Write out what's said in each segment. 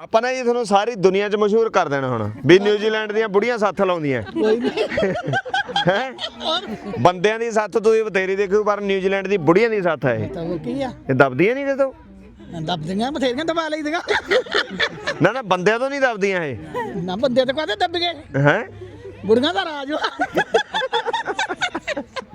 ਆਪਾਂ ਨਾ ਜੀ ਤੁਹਾਨੂੰ ਸਾਰੀ ਦੁਨੀਆ 'ਚ ਮਸ਼ਹੂਰ ਕਰ ਦੇਣਾ ਹੁਣ ਵੀ ਨਿਊਜ਼ੀਲੈਂਡ ਦੀਆਂ ਬੁੜੀਆਂ ਸੱਥ ਲਾਉਂਦੀਆਂ। ਹੈ? ਬੰਦਿਆਂ ਦੀ ਸੱਥ ਤੁਸੀਂ ਬਤੇਰੀ ਦੇਖੋ ਪਰ ਨਿਊਜ਼ੀਲੈਂਡ ਦੀ ਬੁੜੀਆਂ ਦੀ ਸੱਥ ਹੈ ਇਹ। ਤਾਂ ਉਹ ਕੀ ਆ? ਇਹ ਦਬਦੀਆਂ ਨਹੀਂ ਜਦੋਂ ਦੱਬਦੀਆਂ ਬਥੇਰੀਆਂ ਦਬਾ ਲਈਦੀਆਂ। ਨਾ ਨਾ ਬੰਦਿਆਂ ਤੋਂ ਨਹੀਂ ਦਬਦੀਆਂ ਇਹ। ਨਾ ਬੰਦੇ ਤੇ ਕਾਹਦੇ ਦੱਬ ਗਏ? ਹੈ? ਬੁੜੀਆਂ ਦਾ ਰਾਜ ਵਾ।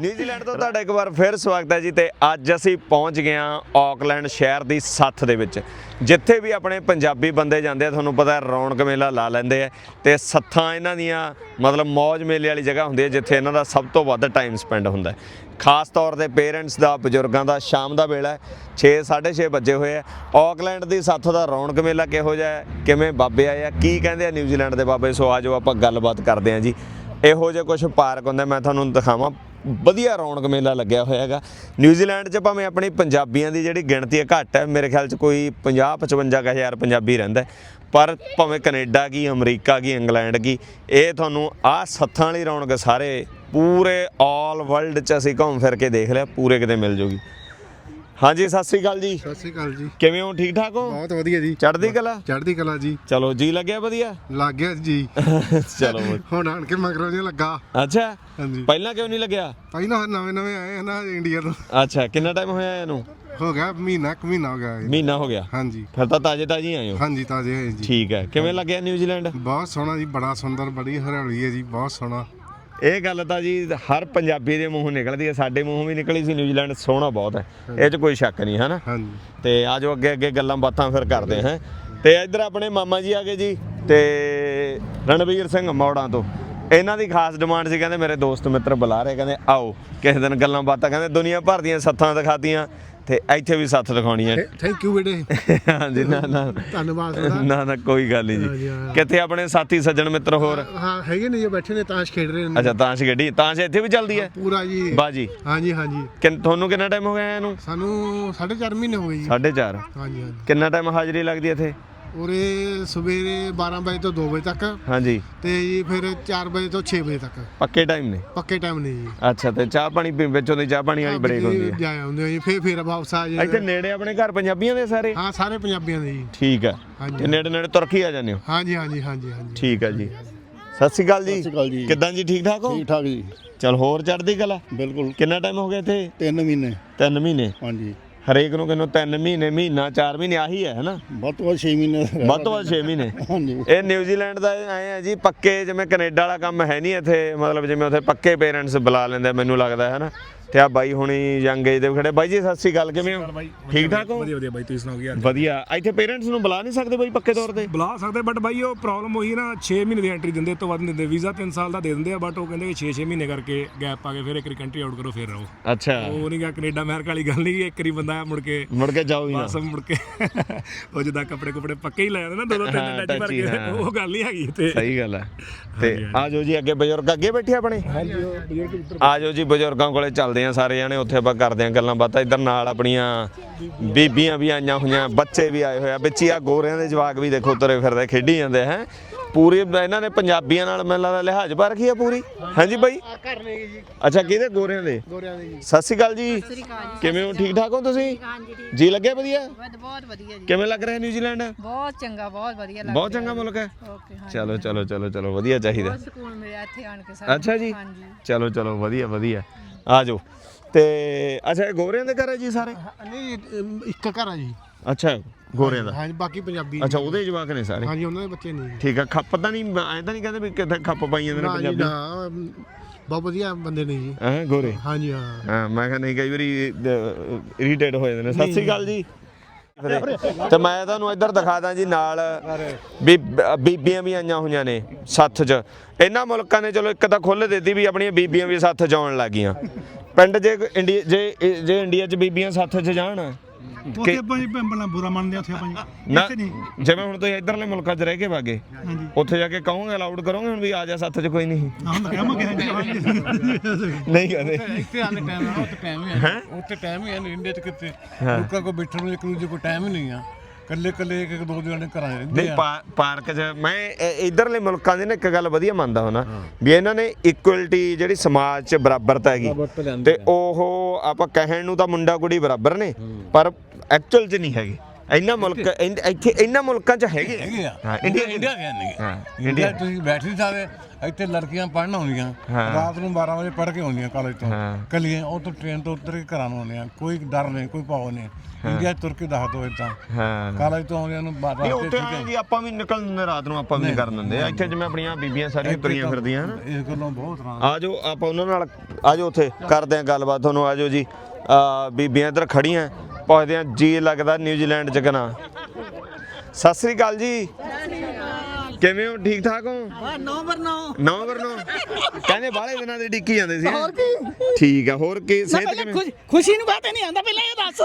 ਨਿਊਜ਼ੀਲੈਂਡ ਤੋਂ ਤੁਹਾਡਾ ਇੱਕ ਵਾਰ ਫਿਰ ਸਵਾਗਤ ਹੈ ਜੀ ਤੇ ਅੱਜ ਅਸੀਂ ਪਹੁੰਚ ਗਏ ਹਾਂ ਆਕਲੈਂਡ ਸ਼ਹਿਰ ਦੀ ਸੱਥ ਦੇ ਵਿੱਚ, ਜਿੱਥੇ ਵੀ ਆਪਣੇ ਪੰਜਾਬੀ ਬੰਦੇ ਜਾਂਦੇ ਆ, ਤੁਹਾਨੂੰ ਪਤਾ ਰੌਣਕ ਮੇਲਾ ਲਾ ਲੈਂਦੇ ਆ ਤੇ ਸੱਥਾਂ ਇਹਨਾਂ ਦੀਆਂ ਮਤਲਬ ਮौज ਮੇਲੇ ਵਾਲੀ ਜਗ੍ਹਾ ਹੁੰਦੀ ਹੈ, ਜਿੱਥੇ ਇਹਨਾਂ ਦਾ ਸਭ ਤੋਂ ਵੱਧ ਟਾਈਮ ਸਪੈਂਡ ਹੁੰਦਾ ਖਾਸ ਤੌਰ ਤੇ ਪੇਰੈਂਟਸ ਦਾ, ਬਜ਼ੁਰਗਾਂ ਦਾ, ਸ਼ਾਮ ਦਾ ਵੇਲਾ 6 6:30 ਵਜੇ ਹੋਏ ਆ। ਆਕਲੈਂਡ ਦੀ ਸੱਥ ਦਾ ਰੌਣਕ ਮੇਲਾ ਕਿਹੋ ਜਿਹਾ ਹੈ, ਕਿਵੇਂ ਬਾਬੇ ਆਏ ਆ, ਕੀ ਕਹਿੰਦੇ ਆ ਨਿਊਜ਼ੀਲੈਂਡ ਦੇ ਬਾਬੇ? ਸੋ ਆਜੋ ਆਪਾਂ ਗੱਲਬਾਤ ਕਰਦੇ ਆ ਜੀ। ਇਹੋ ਜਿਹੇ ਕੁਝ ਪਾਰਕ ਹੁੰਦੇ ਮੈਂ ਤੁਹਾਨੂੰ ਦਿਖਾਵਾਂ। ਵਧੀਆ ਰੌਣਕ ਮੇਲਾ ਲੱਗਿਆ ਹੋਇਆ ਹੈਗਾ। ਨਿਊਜ਼ੀਲੈਂਡ 'ਚ ਭਾਵੇਂ ਆਪਣੀ ਪੰਜਾਬੀਆਂ ਦੀ ਜਿਹੜੀ ਗਿਣਤੀ ਹੈ ਘੱਟ ਹੈ, ਮੇਰੇ ਖਿਆਲ 'ਚ ਕੋਈ 50 55 ਹਜ਼ਾਰ ਪੰਜਾਬੀ ਰਹਿੰਦਾ ਪਰ ਭਾਵੇਂ ਕੈਨੇਡਾ ਕੀ, ਅਮਰੀਕਾ ਕੀ, ਇੰਗਲੈਂਡ ਕੀ, ਇਹ ਤੁਹਾਨੂੰ ਆਹ ਸੱਥਾਂ ਵਾਲੀ ਰੌਣਕ ਸਾਰੇ ਪੂਰੇ ਆਲ ਵਰਲਡ 'ਚ ਅਸੀਂ ਘੁੰਮ ਫਿਰ ਕੇ ਦੇਖ ਲਿਆ, ਪੂਰੇ ਕਿਤੇ ਮਿਲ ਜੂਗੀ। ਹਾਂਜੀ ਸਤਿ ਸ੍ਰੀ ਅਕਾਲ ਜੀ। ਸਤਿ ਸ਼੍ਰੀ ਅਕਾਲ ਜੀ। ਕਿਵੇਂ ਹੋ? ਠੀਕ ਠਾਕ ਹੋ? ਬਹੁਤ ਵਧੀਆ ਜੀ। ਚੜ੍ਹਦੀ ਕਲਾ? ਚੜ੍ਹਦੀ ਕਲਾ ਜੀ। ਚਲੋ ਜੀ ਲੱਗਿਆ ਵਧੀਆ? ਲੱਗ ਗਿਆ ਜੀ। ਚਲੋ ਹੁਣ ਆਣ ਕੇ ਮਗਰੋਂ ਜਿਹਾ ਲੱਗਾ। ਅੱਛਾ? ਹਾਂਜੀ। ਪਹਿਲਾਂ ਕਿਉਂ ਨਹੀਂ ਲੱਗਿਆ? ਪਹਿਲਾਂ ਨਵੇਂ ਨਵੇਂ ਆਏ ਹਨ ਇੰਡੀਆ ਤੋਂ। ਅੱਛਾ ਕਿੰਨਾ ਟਾਈਮ ਹੋਇਆ ਇਹਨੂੰ? ਹੋ ਗਿਆ ਮਹੀਨਾ ਕੁ ਮਹੀਨਾ ਹੋ ਗਿਆ। ਮਹੀਨਾ ਹੋ ਗਿਆ। ਹਾਂਜੀ। ਫਿਰ ਤਾਂ ਤਾਜੇ ਤਾਜੀ ਆਏ ਹੋ। ਹਾਂਜੀ ਤਾਜ਼ੇ ਹੈ ਜੀ। ਠੀਕ ਹੈ। ਕਿਵੇਂ ਲੱਗਿਆ ਨਿਊਜ਼ੀਲੈਂਡ ਬਹੁਤ ਸੋਹਣਾ ਜੀ ਬੜਾ ਸੁੰਦਰ ਬੜੀ ਹਰਿਆਲੀ ਹੈ ਜੀ ਬਹੁਤ ਸੋਹਣਾ। ਇਹ ਗੱਲ ਤਾਂ ਜੀ ਹਰ ਪੰਜਾਬੀ ਦੇ ਮੂੰਹੋਂ ਨਿਕਲਦੀ ਹੈ। ਸਾਡੇ ਮੂੰਹੋਂ ਵੀ ਨਿਕਲੀ ਸੀ ਨਿਊਜ਼ੀਲੈਂਡ ਸੋਹਣਾ ਬਹੁਤ ਹੈ। ਇਹ 'ਚ ਕੋਈ ਸ਼ੱਕ ਨਹੀਂ ਹੈ ਨਾ ਹਾਂਜੀ। ਤੇ ਆਜੋ ਅੱਗੇ ਅੱਗੇ ਗੱਲਾਂ ਬਾਤਾਂ ਫਿਰ ਕਰਦੇ ਹਾਂ। ਤੇ ਇੱਧਰ ਆਪਣੇ ਮਾਮਾ ਜੀ ਆ ਗਏ ਜੀ ਤੇ ਰਣਵੀਰ ਸਿੰਘ ਮੌੜਾਂ ਤੋਂ। ਇਹਨਾਂ ਦੀ ਖਾਸ ਡਿਮਾਂਡ ਸੀ ਕਹਿੰਦੇ ਮੇਰੇ ਦੋਸਤ ਮਿੱਤਰ ਬੁਲਾ ਰਹੇ ਕਹਿੰਦੇ ਆਓ। ਕਿਸੇ ਦਿਨ ਗੱਲਾਂ ਬਾਤਾਂ ਕਹਿੰਦੇ ਦੁਨੀਆ ਭਰ ਦੀਆਂ ਸੱਥਾਂ ਦਿਖਾਤੀਆਂ। ਤੇ ਇੱਥੇ ਵੀ ਸੱਥ ਦਿਖਾਉਣੀਆਂ। ਥੈਂਕ ਯੂ ਬੇਟੇ। ਹਾਂਜੀ ਨਾ ਨਾ। ਧੰਨਵਾਦ ਤੁਹਾਡਾ। ਨਾ ਨਾ ਕੋਈ ਗੱਲ ਨਹੀਂ ਜੀ। ਹਾਂ। ਕਿੱਥੇ ਆਪਣੇ ਸਾਥੀ ਸੱਜਣ ਮਿੱਤਰ ਹੋਰ? ਹਾਂ ਹੈਗੇ ਨੇ ਜੀ ਬੈਠੇ ਨੇ ਤਾਸ਼ ਖੇਡ ਰਹੇ ਨੇ। ਅੱਛਾ ਤਾਂਸ਼ ਗੱਡੀ ਤਾਂਸ਼ ਇੱਥੇ ਵੀ ਚੱਲਦੀ ਹੈ? ਪੂਰਾ ਜੀ। ਬਾਜੀ ਹਾਂਜੀ ਹਾਂਜੀ। ਤੁਹਾਨੂੰ ਕਿੰਨਾ ਟਾਈਮ ਹੋ ਗਿਆ ਇਹਨੂੰ? ਸਾਨੂੰ 4.5 ਮਹੀਨੇ ਹੋ ਗਏ ਜੀ। 4.5 ਹਾਂਜੀ ਹਾਂਜੀ। ਕਿੰਨਾ ਟਾਈਮ ਹਾਜ਼ਰੀ ਲੱਗਦੀ ਹੈ ਇੱਥੇ? ਉਰੇ ਸਵੇਰੇ 12 ਵਜੇ ਤੋਂ 2 ਵਜੇ ਤੱਕ। ਹਾਂਜੀ। ਤੇ ਜੀ ਫਿਰ 4 ਵਜੇ ਤੋਂ 6 ਵਜੇ ਤੱਕ। ਪੱਕੇ ਟਾਈਮ ਨੇ? ਪੱਕੇ ਟਾਈਮ ਨੇ ਜੀ। ਅੱਛਾ ਤੇ ਚਾਹ ਪਾਣੀ ਪੀ ਵਿੱਚੋਂ ਦੀ ਚਾਹ ਪਾਣੀ ਵਾਲੀ ਬ੍ਰੇਕ ਹੁੰਦੀ ਹੈ। ਜਾ ਆਉਂਦੇ ਆ ਜੀ ਫੇਰ ਫੇਰ ਵਾਪਸ ਆ ਇੱਥੇ ਜੀ ਨੇੜੇ ਆਪਣੇ ਘਰ ਪੰਜਾਬੀਆਂ ਦੇ ਸਾਰੇ? ਹਾਂ ਸਾਰੇ ਪੰਜਾਬੀਆਂ ਦੇ ਜੀ। ਠੀਕ ਹੈ। ਹਾਂਜੀ। ਤੇ ਨੇੜੇ ਨੇੜੇ ਤੁਰਕੀ ਆ ਜਾਂਦੇ ਹੋ? ਹਾਂਜੀ ਹਾਂਜੀ ਹਾਂਜੀ ਹਾਂਜੀ। ਠੀਕ ਹੈ ਜੀ। ਸਤਿ ਸ਼੍ਰੀ ਅਕਾਲ ਜੀ। ਸਤਿ ਸ਼੍ਰੀ ਅਕਾਲ ਜੀ। ਕਿੱਦਾਂ ਜੀ ਠੀਕ ਠਾਕ ਹੋ? ਠੀਕ ਠਾਕ ਜੀ। ਚਲ ਹੋਰ ਚੜਦੀ ਕਲਾ? ਬਿਲਕੁਲ। ਕਿੰਨਾ ਟਾਈਮ ਹੋ ਗਿਆ ਇੱਥੇ? 3 ਮਹੀਨੇ। 3 ਮਹੀਨੇ। ਹਾਂਜੀ। ਹਰੇਕ ਨੂੰ ਕਿੰਨੋ 3 ਮਹੀਨੇ ਮਹੀਨਾ 4 ਮਹੀਨੇ ਆਹੀ ਹੈ ਹਨਾ? ਵੱਧ ਤੋਂ ਵੱਧ 6 ਮਹੀਨੇ ਦਾ ਵੱਧ ਤੋਂ ਵੱਧ 6 ਮਹੀਨੇ। ਹਾਂਜੀ। ਇਹ ਨਿਊਜ਼ੀਲੈਂਡ ਦਾ ਐ ਆ ਜੀ ਪੱਕੇ ਜਿਵੇਂ ਕੈਨੇਡਾ ਵਾਲਾ ਕੰਮ ਹੈ ਨਹੀਂ ਇੱਥੇ ਮਤਲਬ ਜਿਵੇਂ ਉੱਥੇ ਪੱਕੇ ਪੇਰੈਂਟਸ ਬੁਲਾ ਲੈਂਦੇ ਮੈਨੂੰ ਲੱਗਦਾ ਹੈ ਨਾ ਤੇ ਆ ਬਾਈ ਹੁਣੀ ਯੰਗ ਏਜ ਦੇ ਵੀ ਖੜੇ। ਬਾਈ ਜੀ ਸਤਿ ਸ੍ਰੀ ਅਕਾਲ ਕਿਵੇਂ ਹੋ? ਠੀਕ ਠਾਕ ਹੋ? ਵਧੀਆ ਵਧੀਆ ਬਾਈ ਤੁਸੀਂ ਸੁਣਾਓ ਕੀ ਹਾਲ ਵਧੀਆ। ਇੱਥੇ ਪੇਰੈਂਟਸ ਨੂੰ ਬੁਲਾ ਨਹੀਂ ਸਕਦੇ ਬਾਈ ਪੱਕੇ ਤੌਰ ਤੇ? ਬੁਲਾ ਸਕਦੇ ਬਟ ਬਾਈ ਉਹ ਪ੍ਰੋਬਲਮ ਹੋਈ ਨਾ 6 ਮਹੀਨੇ ਦੀ ਐਂਟਰੀ ਦਿੰਦੇ ਤੋਂ ਵੱਧ ਨਹੀਂ ਦਿੰਦੇ। ਵੀਜ਼ਾ 3 ਸਾਲ ਦਾ ਦੇ ਦਿੰਦੇ ਆ ਬਟ ਉਹ ਕਹਿੰਦੇ ਕਿ 6-6 ਮਹੀਨੇ ਕਰਕੇ ਗੈਪ ਪਾ ਕੇ ਫਿਰ ਇੱਕ ਕੰਟਰੀ ਆਊਟ ਕਰੋ ਫਿਰ ਰਹੋ। ਅੱਛਾ। ਉਹ ਨਹੀਂ ਗਾ ਕੈਨੇਡਾ ਅਮਰੀਕਾ ਵਾਲੀ ਗੱਲ ਨਹੀਂ ਇੱਕ ਵਾਰੀ ਬੰਦਾ ਮੁੜ ਕੇ ਮੁੜ ਕੇ ਜਾਓ ਹੀ ਨਾ। ਬਸ ਮੁੜ ਕੇ ਉਹ ਜਿੱਦਾਂ ਕੱਪੜੇ ਕੁਪੜੇ ਪੱਕੇ ਹੀ ਲੈ ਜਾਂਦੇ ਨਾ ਦੋ ਦੋ ਤਿੰਨ ਟੱਚ ਭਰ ਕੇ। ਉਹ ਗੱਲ ਨਹੀਂ ਹੈਗੀ ਤੇ ਸਹੀ ਗੱਲ ਹੈ। ਤੇ ਆਜੋ ਜੀ ਅੱਗੇ ਬਜ਼ੁਰਗ ਅੱਗੇ ਬੈਠੇ ਆਪਣੇ? ਆਜੋ ਜੀ ਬਜ਼ੁਰਗਾਂ ਕੋਲੇ ਚੱਲਦੇ ਆ ਸਾਰੇ ਜਾਣੇ ਉੱਥੇ ਆਪਾਂ ਕਰਦੇ ਆ ਗੱਲਾਂ ਬਾਤਾਂ। ਇੱਧਰ ਨਾਲ ਆਪਣੀਆਂ ਬੀਬੀਆਂ ਵੀ ਆਈਆਂ ਹੋਈਆਂ ਬੱਚੇ ਵੀ ਆਏ ਹੋਏ ਆ। ਵਿੱਚ ਹੀ ਆ ਗੋਰਿਆਂ ਦੇ ਜਵਾਕ ਵੀ ਦੇਖੋ ਤੁਰੇ ਫਿਰਦੇ ਖੇਡੀ ਜਾਂਦੇ ਹੈ। ਪੂਰੀ ਇਹਨਾਂ ਨੇ ਪੰਜਾਬੀਆਂ ਨਾਲ ਮੈਨੂੰ ਲੱਗਦਾ ਲਿਹਾਜ਼ ਪਾ ਰੱਖੀ ਆ ਪੂਰੀ। ਹਾਂਜੀ ਬਾਈ? ਅੱਛਾ ਕਿਹਦੇ? ਗੋਰਿਆਂ ਦੇ? ਗੋਰਿਆਂ ਦੇ ਜੀ। ਸਤਿ ਸ਼੍ਰੀ ਅਕਾਲ ਜੀ। ਕਿਵੇਂ ਹੋ? ਠੀਕ ਠਾਕ ਹੋ ਤੁਸੀਂ? ਜੀ ਲੱਗਿਆ ਵਧੀਆ? ਬਹੁਤ ਬਹੁਤ ਵਧੀਆ ਜੀ। ਕਿਵੇਂ ਲੱਗ ਰਿਹਾ ਨਿਊਜ਼ੀਲੈਂਡ? ਬਹੁਤ ਚੰਗਾ ਬਹੁਤ ਵਧੀਆ ਲੱਗ ਬਹੁਤ ਚੰਗਾ ਮੁਲਕ ਹੈ? ਚਲੋ ਚਲੋ ਚਲੋ ਚਲੋ ਵਧੀਆ ਚਾਹੀਦਾ। ਬਹੁਤ ਸਕੂਨ ਮਿਲਿਆ ਇੱਥੇ ਆਣ ਕੇ ਸਾਨੂੰ ਅੱਛਾ ਜੀ। ਚਲੋ ਚਲੋ ਵਧੀਆ ਵਧੀਆ। ਆ ਜਾਓ ਤੇ ਅੱਛਾ ਇਹ ਗੋਰਿਆਂ ਦੇ ਘਰ ਹੈ ਜੀ ਸਾਰੇ? ਨਹੀਂ ਇੱਕ ਘਰ ਆ ਜੀ। ਅੱਛਾ ਗੋਰਿਆਂ ਦਾ। ਹਾਂਜੀ ਬਾਕੀ ਪੰਜਾਬੀ ਅੱਛਾ ਉਹਦੇ ਜਵਾਕ ਨੇ ਸਾਰੇ? ਹਾਂਜੀ ਉਹਨਾਂ ਦੇ ਬੱਚੇ ਨੇ ਜੀ। ਠੀਕ ਆ ਖੱਪ ਤਾਂ ਨਹੀਂ ਐਂ ਤਾਂ ਨਹੀਂ ਕਹਿੰਦੇ ਵੀ ਕਿੱਥੇ ਖੱਪ ਪਾਈ ਜਾਂਦੇ ਨੇ ਨਾ ਜੀ ਪੰਜਾਬੀ ਨਾ ਅਮ, ਬਹੁਤ ਵਧੀਆ ਬੰਦੇ ਨੇ ਜੀ। ਹਾਂ ਗੋਰੇ? ਹਾਂਜੀ ਹਾਂ। ਹਾਂ ਮੈਂ ਕਿਹਾ ਨਹੀਂ ਕਈ ਵਾਰੀ ਇਰੀਟੇਟ ਹੋ ਜਾਂਦੇ ਨੇ। ਸਤਿ ਸ੍ਰੀ ਅਕਾਲ ਜੀ। ਤੇ ਮੈਂ ਤੁਹਾਨੂੰ ਇੱਧਰ ਦਿਖਾ ਦਾਂ ਜੀ ਨਾਲ ਵੀ ਬੀਬੀਆਂ ਵੀ ਆਈਆਂ ਹੋਈਆਂ ਨੇ ਸੱਥ 'ਚ। ਇਹਨਾਂ ਮੁਲਕਾਂ ਨੇ ਚਲੋ ਇੱਕ ਤਾਂ ਖੁੱਲ੍ਹ ਦਿੱਤੀ ਵੀ ਆਪਣੀਆਂ ਬੀਬੀਆਂ ਵੀ ਸੱਥ 'ਚ ਆਉਣ ਲੱਗੀਆਂ। ਪਿੰਡ ਜੇ ਇੰਡੀਆ ਜੇ ਜੇ ਇੰਡੀਆ 'ਚ ਬੀਬੀਆਂ ਸੱਥ 'ਚ ਜਾਣ ਉੱਥੇ ਆਪਾਂ ਜੀ ਬਣਾ ਬੁਰਾ ਮੰਨਦੇ ਆ ਉੱਥੇ ਆਪਾਂ ਜੀ। ਨਾ ਇੱਥੇ ਨਹੀਂ। ਜਿਵੇਂ ਹੁਣ ਤੁਸੀਂ ਇਧਰਲੇ ਮੁਲਕਾਂ 'ਚ ਰਹਿ ਕੇ ਵਾਗੇ ਹਾਂਜੀ। ਉੱਥੇ ਜਾ ਕੇ ਕਹੋਗੇ ਅਲਾਉਡ ਕਰੋਗੇ ਹੁਣ ਵੀ ਆ ਜਾ ਸੱਥ 'ਚ ਕੋਈ ਨਹੀਂ। ਮੈਂ ਨਹੀਂ ਕਹਿੰਦੇ। ਇੱਥੇ ਆਲੇ ਟਾਈਮ ਆ ਉੱਥੇ ਟਾਈਮ ਹੀ ਹੈ? ਉੱਥੇ ਟਾਈਮ ਹੀ ਇੰਡੀਆ ਚ ਕਿਤੇ ਲੋਕਾਂ ਕੋ ਬੈਠਣ ਨੂੰ ਇੱਕ ਦੂਜੇ ਕੋ ਟਾਈਮ ਹੀ ਨਹੀਂ ਆ। ਕੱਲੇ ਕੱਲੇ ਇੱਕ ਇੱਕ ਦੋ ਦੋ ਜਣੇ ਘਰਾਂ 'ਚ ਰਹਿੰਦੇ ਨਹੀਂ ਆ। ਪਾ- ਪਾਰਕ 'ਚ ਮੈਂ ਇ- ਇਧਰਲੇ ਮੁਲਕਾਂ ਦੀ ਨਾ ਇੱਕ ਗੱਲ ਵਧੀਆ ਮੰਨਦਾ ਹੁਣਾ ਵੀ ਇਹਨਾਂ ਨੇ ਇਕੁਅਲਿਟੀ ਜਿਹੜੀ ਸਮਾਜ 'ਚ ਬਰਾਬਰਤਾ ਹੈਗੀ। ਤੇ ਉਹ ਆਪਾਂ ਕਹਿਣ ਨੂੰ ਤਾਂ ਮੁੰਡਾ ਕੁੜੀ ਬਰਾਬਰ ਨੇ ਪਰ ਐਕਚੁਅਲ 'ਚ ਨਹੀਂ ਹੈਗੇ। ਇੰਨਾ ਮੁਲਕ ਇੱਥੇ? ਇੰਨਾ ਮੁਲਕਾਂ 'ਚ ਹੈਗੇ ਆ। ਹੈਗੇ ਆ। ਹਾਂ ਇੰਡੀਆ ਇੰਡੀਆ ਇੰਡੀਆ ਹੈ ਨਹੀਂ ਹਾਂ, ਇੰਡੀਆ ਇੰਡੀਆ। ਤੁਸੀਂ ਬੈਠ ਨਹੀਂ ਸਕਦੇ ਇੱਥੇ ਲੜਕੀਆਂ ਪੜ੍ਹਨ ਆਉਂਦੀਆਂ ਹਾਂ। ਰਾਤ ਨੂੰ 12 ਵਜੇ ਪੜ੍ਹ ਕੇ ਆਉਂਦੀਆਂ ਕਾਲਜ ਤੋਂ। ਹਾਂ। ਕੱਲੀਆਂ ਉਹ ਤੋਂ ਟ੍ਰੇਨ ਤੋਂ ਉਤਰ ਕੇ ਘਰਾਂ ਨੂੰ ਆਉਂਦੀਆਂ ਕੋਈ ਡਰ ਨਹੀਂ ਕੋਈ ਭਾਵ ਨਹੀਂ। ਇੰਡੀਆ 'ਚ ਤੁਰ ਕੇ ਦੱਸ ਦੋ ਇਦਾਂ ਹਾਂ। ਕਾਲਜ ਤੋਂ ਆਉਂਦਿਆਂ ਨੂੰ ਬਾਹਰ ਰਾਸਤੇ ਉੱਥੇ ਠੀਕ ਆਏ ਹੈ ਜੀ ਆਪਾਂ ਵੀ ਨਿਕਲ ਰਾਤ ਨੂੰ ਆਪਾਂ ਵੀ ਨਹੀਂ ਕਰਨ ਦਿੰਦੇ। ਇੱਥੇ ਜਿਵੇਂ ਆਪਣੀਆਂ ਬੀਬੀਆਂ ਸਾਰੀਆਂ ਤੁਰੀਆਂ ਫਿਰਦੀਆਂ ਹਨ? ਇਸ ਗੱਲੋਂ ਬਹੁਤ ਰਾਂ ਆਜੋ ਆਪਾਂ ਉਹਨਾਂ ਨਾਲ ਆਜੋ ਉੱਥੇ ਕਰਦੇ ਆਂ ਗੱਲਬਾਤ। ਤੁਹਾਨੂੰ ਆਜੋ ਜੀ। ਬੀਬੀਆਂ ਇੱਧਰ ਖੜੀਆਂ ਪੁੱਛਦੇ ਆਂ ਜੀ ਲੱਗਦਾ ਨਿਊਜ਼ੀਲੈਂਡ ਚ ਕਨਾ? ਸਤਿ ਸ੍ਰੀ ਅਕਾਲ ਜੀ। ਕਿਵੇਂ ਹੋ? ਠੀਕ ਠਾਕ ਹੋ? ਨੰਬਰ 9 ਨੌ। ਨੌ। ਕਹਿੰਦੇ ਬਾਹਲੇ ਦਿਨਾਂ ਦੇ ਡਿੱਕੀ ਜਾਂਦੇ ਸੀ। ਹੈਂ? ਹੋਰ ਕੀ? ਠੀਕ ਆ ਹੋਰ ਕੀ? ਨਾ ਸਿਹਤ ਪਹਿਲਾਂ ਕਿਵੇਂ? ਖੁਸ਼- ਖੁਸ਼ੀ ਨੂੰ ਬਾਤ ਨਹੀਂ ਆਂਦਾ ਪਹਿਲਾਂ ਇਹ ਦੱਸ।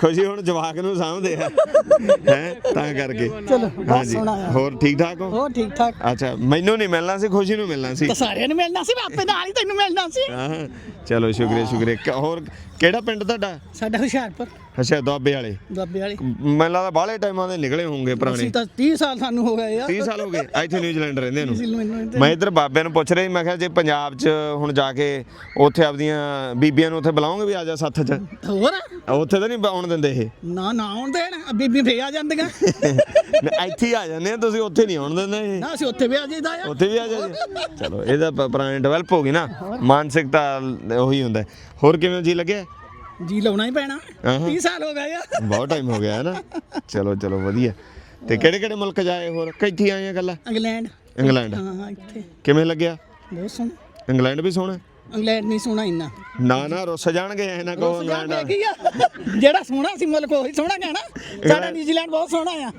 ਖੁਸ਼ੀ ਹੁਣ ਜਵਾਕ ਨੂੰ ਸਾਂਭਦੇ ਆ। ਹੈ ਤਾਂ ਕਰਕੇ। ਚਲੋ ਬਹੁਤ ਹਾਂਜੀ। ਸੋਹਣਾ ਆ। ਹੋਰ ਠੀਕ ਠਾਕ ਹੋ? ਹੋਰ ਠੀਕ ਠਾਕ। ਅੱਛਾ ਮੈਨੂੰ ਨਹੀਂ ਮਿਲਣਾ ਸੀ ਖੁਸ਼ੀ ਨੂੰ ਮਿਲਣਾ ਸੀ। ਤਾਂ ਸਾਰਿਆਂ ਨੂੰ ਮਿਲਣਾ ਸੀ ਮੈਂ ਆਪੇ ਨਾਲ ਹੀ ਤੈਨੂੰ ਮਿਲਣਾ ਸੀ। ਹਾਂ ਚਲੋ ਸ਼ੁਕਰੀਆ ਸ਼ੁਕਰੀਆ। ਕ- ਹੋਰ ਕਿਹੜਾ ਪਿੰਡ ਤੁਹਾਡਾ? ਸਾਡਾ ਹੁਸ਼ਿਆਰਪੁਰ। ਅੱਛਾ ਦੁਆਬੇ ਵਾਲੇ। ਦੁਆਬੇ ਵਾਲੀ। ਮੈਨੂੰ ਲੱਗਦਾ ਬਾਹਲੇ ਟਾਈਮਾਂ ਦੇ ਨਿਕਲੇ ਹੋਣਗੇ ਪੁਰਾਣੇ। ਅਸੀਂ ਤਾਂ 30 ਸਾਲ ਸਾਨੂੰ ਹੋ ਗਏ ਆ। 30 ਸਾਲ ਹੋ ਗਏ ਇੱਥੇ ਨਿਊਜ਼ੀਲੈਂਡ ਰਹਿੰਦੇ ਨੂੰ। ਮੈਨੂੰ ਮੈਂ ਇੱਧਰ ਬਾਬਿਆਂ ਨੂੰ ਪੁੱਛ ਰਿਹਾ ਮੈਂ ਕਿਹਾ ਜੇ ਪੰਜਾਬ 'ਚ ਹੁਣ ਜਾ ਕੇ ਉੱਥੇ ਆਪਦੀਆਂ ਬੀਬੀਆਂ ਨੂੰ ਉੱਥੇ ਬੁਲਾਓਗੇ ਵੀ ਆ ਜਾ ਸੱਥ 'ਚ? ਹੋਰ? ਉੱਥੇ ਤਾਂ ਨਹੀਂ ਆਉਣ ਦਿੰਦੇ ਇਹ। ਨਾ ਨਾ ਆਉਣ ਦੇਣ। ਬੀਬੀ ਫੇ ਆ ਜਾਂਦੀਆਂ। ਇੱਥੇ ਹੀ ਆ ਜਾਂਦੇ ਆ ਤੁਸੀਂ ਉੱਥੇ ਨਹੀਂ ਆਉਣ ਦਿੰਦੇ ਇਹ। ਨਾ ਅਸੀਂ ਉੱਥੇ ਵੀ ਆ ਜਾਈਦਾ ਆ। ਉੱਥੇ ਵੀ ਆ ਜਾ ਚਲੋ ਇਹਦਾ ਪੁਰਾਣੇ ਡਿਵੈਲਪ ਹੋ ਗਈ ਨਾ। ਮਾਨਸਿਕਤਾ ਉਹੀ ਹੁੰਦਾ। ਹੋਰ ਕਿਵੇਂ ਜੀ ਲੱਗਿਆ? ਜੀ ਲਾਉਣਾ ਹੀ ਪੈਣਾ। ਹਾਂ। 30 ਸਾਲ ਹੋ ਗਏ ਆ। ਬਹੁਤ ਟਾਈਮ ਹੋ ਗਿਆ ਹੈ ਨਾ। ਚਲੋ ਚਲੋ ਵਧੀਆ। ਤੇ ਕਿਹੜੇ ਕਿਹੜੇ ਮੁਲਕ ਜਾਏ ਹੋਰ? ਕਿੱਥੇ ਆਏ ਆ ਗੱਲਾਂ ਇੰਗਲੈਂਡ। ਇੰਗਲੈਂਡ? ਹਾਂ ਇੱਥੇ। ਕਿਵੇਂ ਲੱਗਿਆ? ਬਹੁਤ ਸੋਹਣਾ। ਇੰਗਲੈਂਡ ਵੀ ਸੋਹਣਾ? ਇੰਗਲੈਂਡ ਨਹੀਂ ਸੋਹਣਾ ਇੰਨਾ। ਨਾ ਨਾ ਰੁੱਸ ਜਾਣਗੇ ਐ ਨਾ ਕਹੋ ਇੰਗਲੈਂਡ ਆ। ਕੀ ਆ? ਜਿਹੜਾ ਸੋਹਣਾ ਸੀ ਮੁਲਕ ਉਹੀ ਸੋਹਣਾ ਕਹਿਣਾ ਸਾਡਾ ਨਿਊਜ਼ੀਲੈਂਡ ਬਹੁਤ ਸੋਹਣਾ ਆ।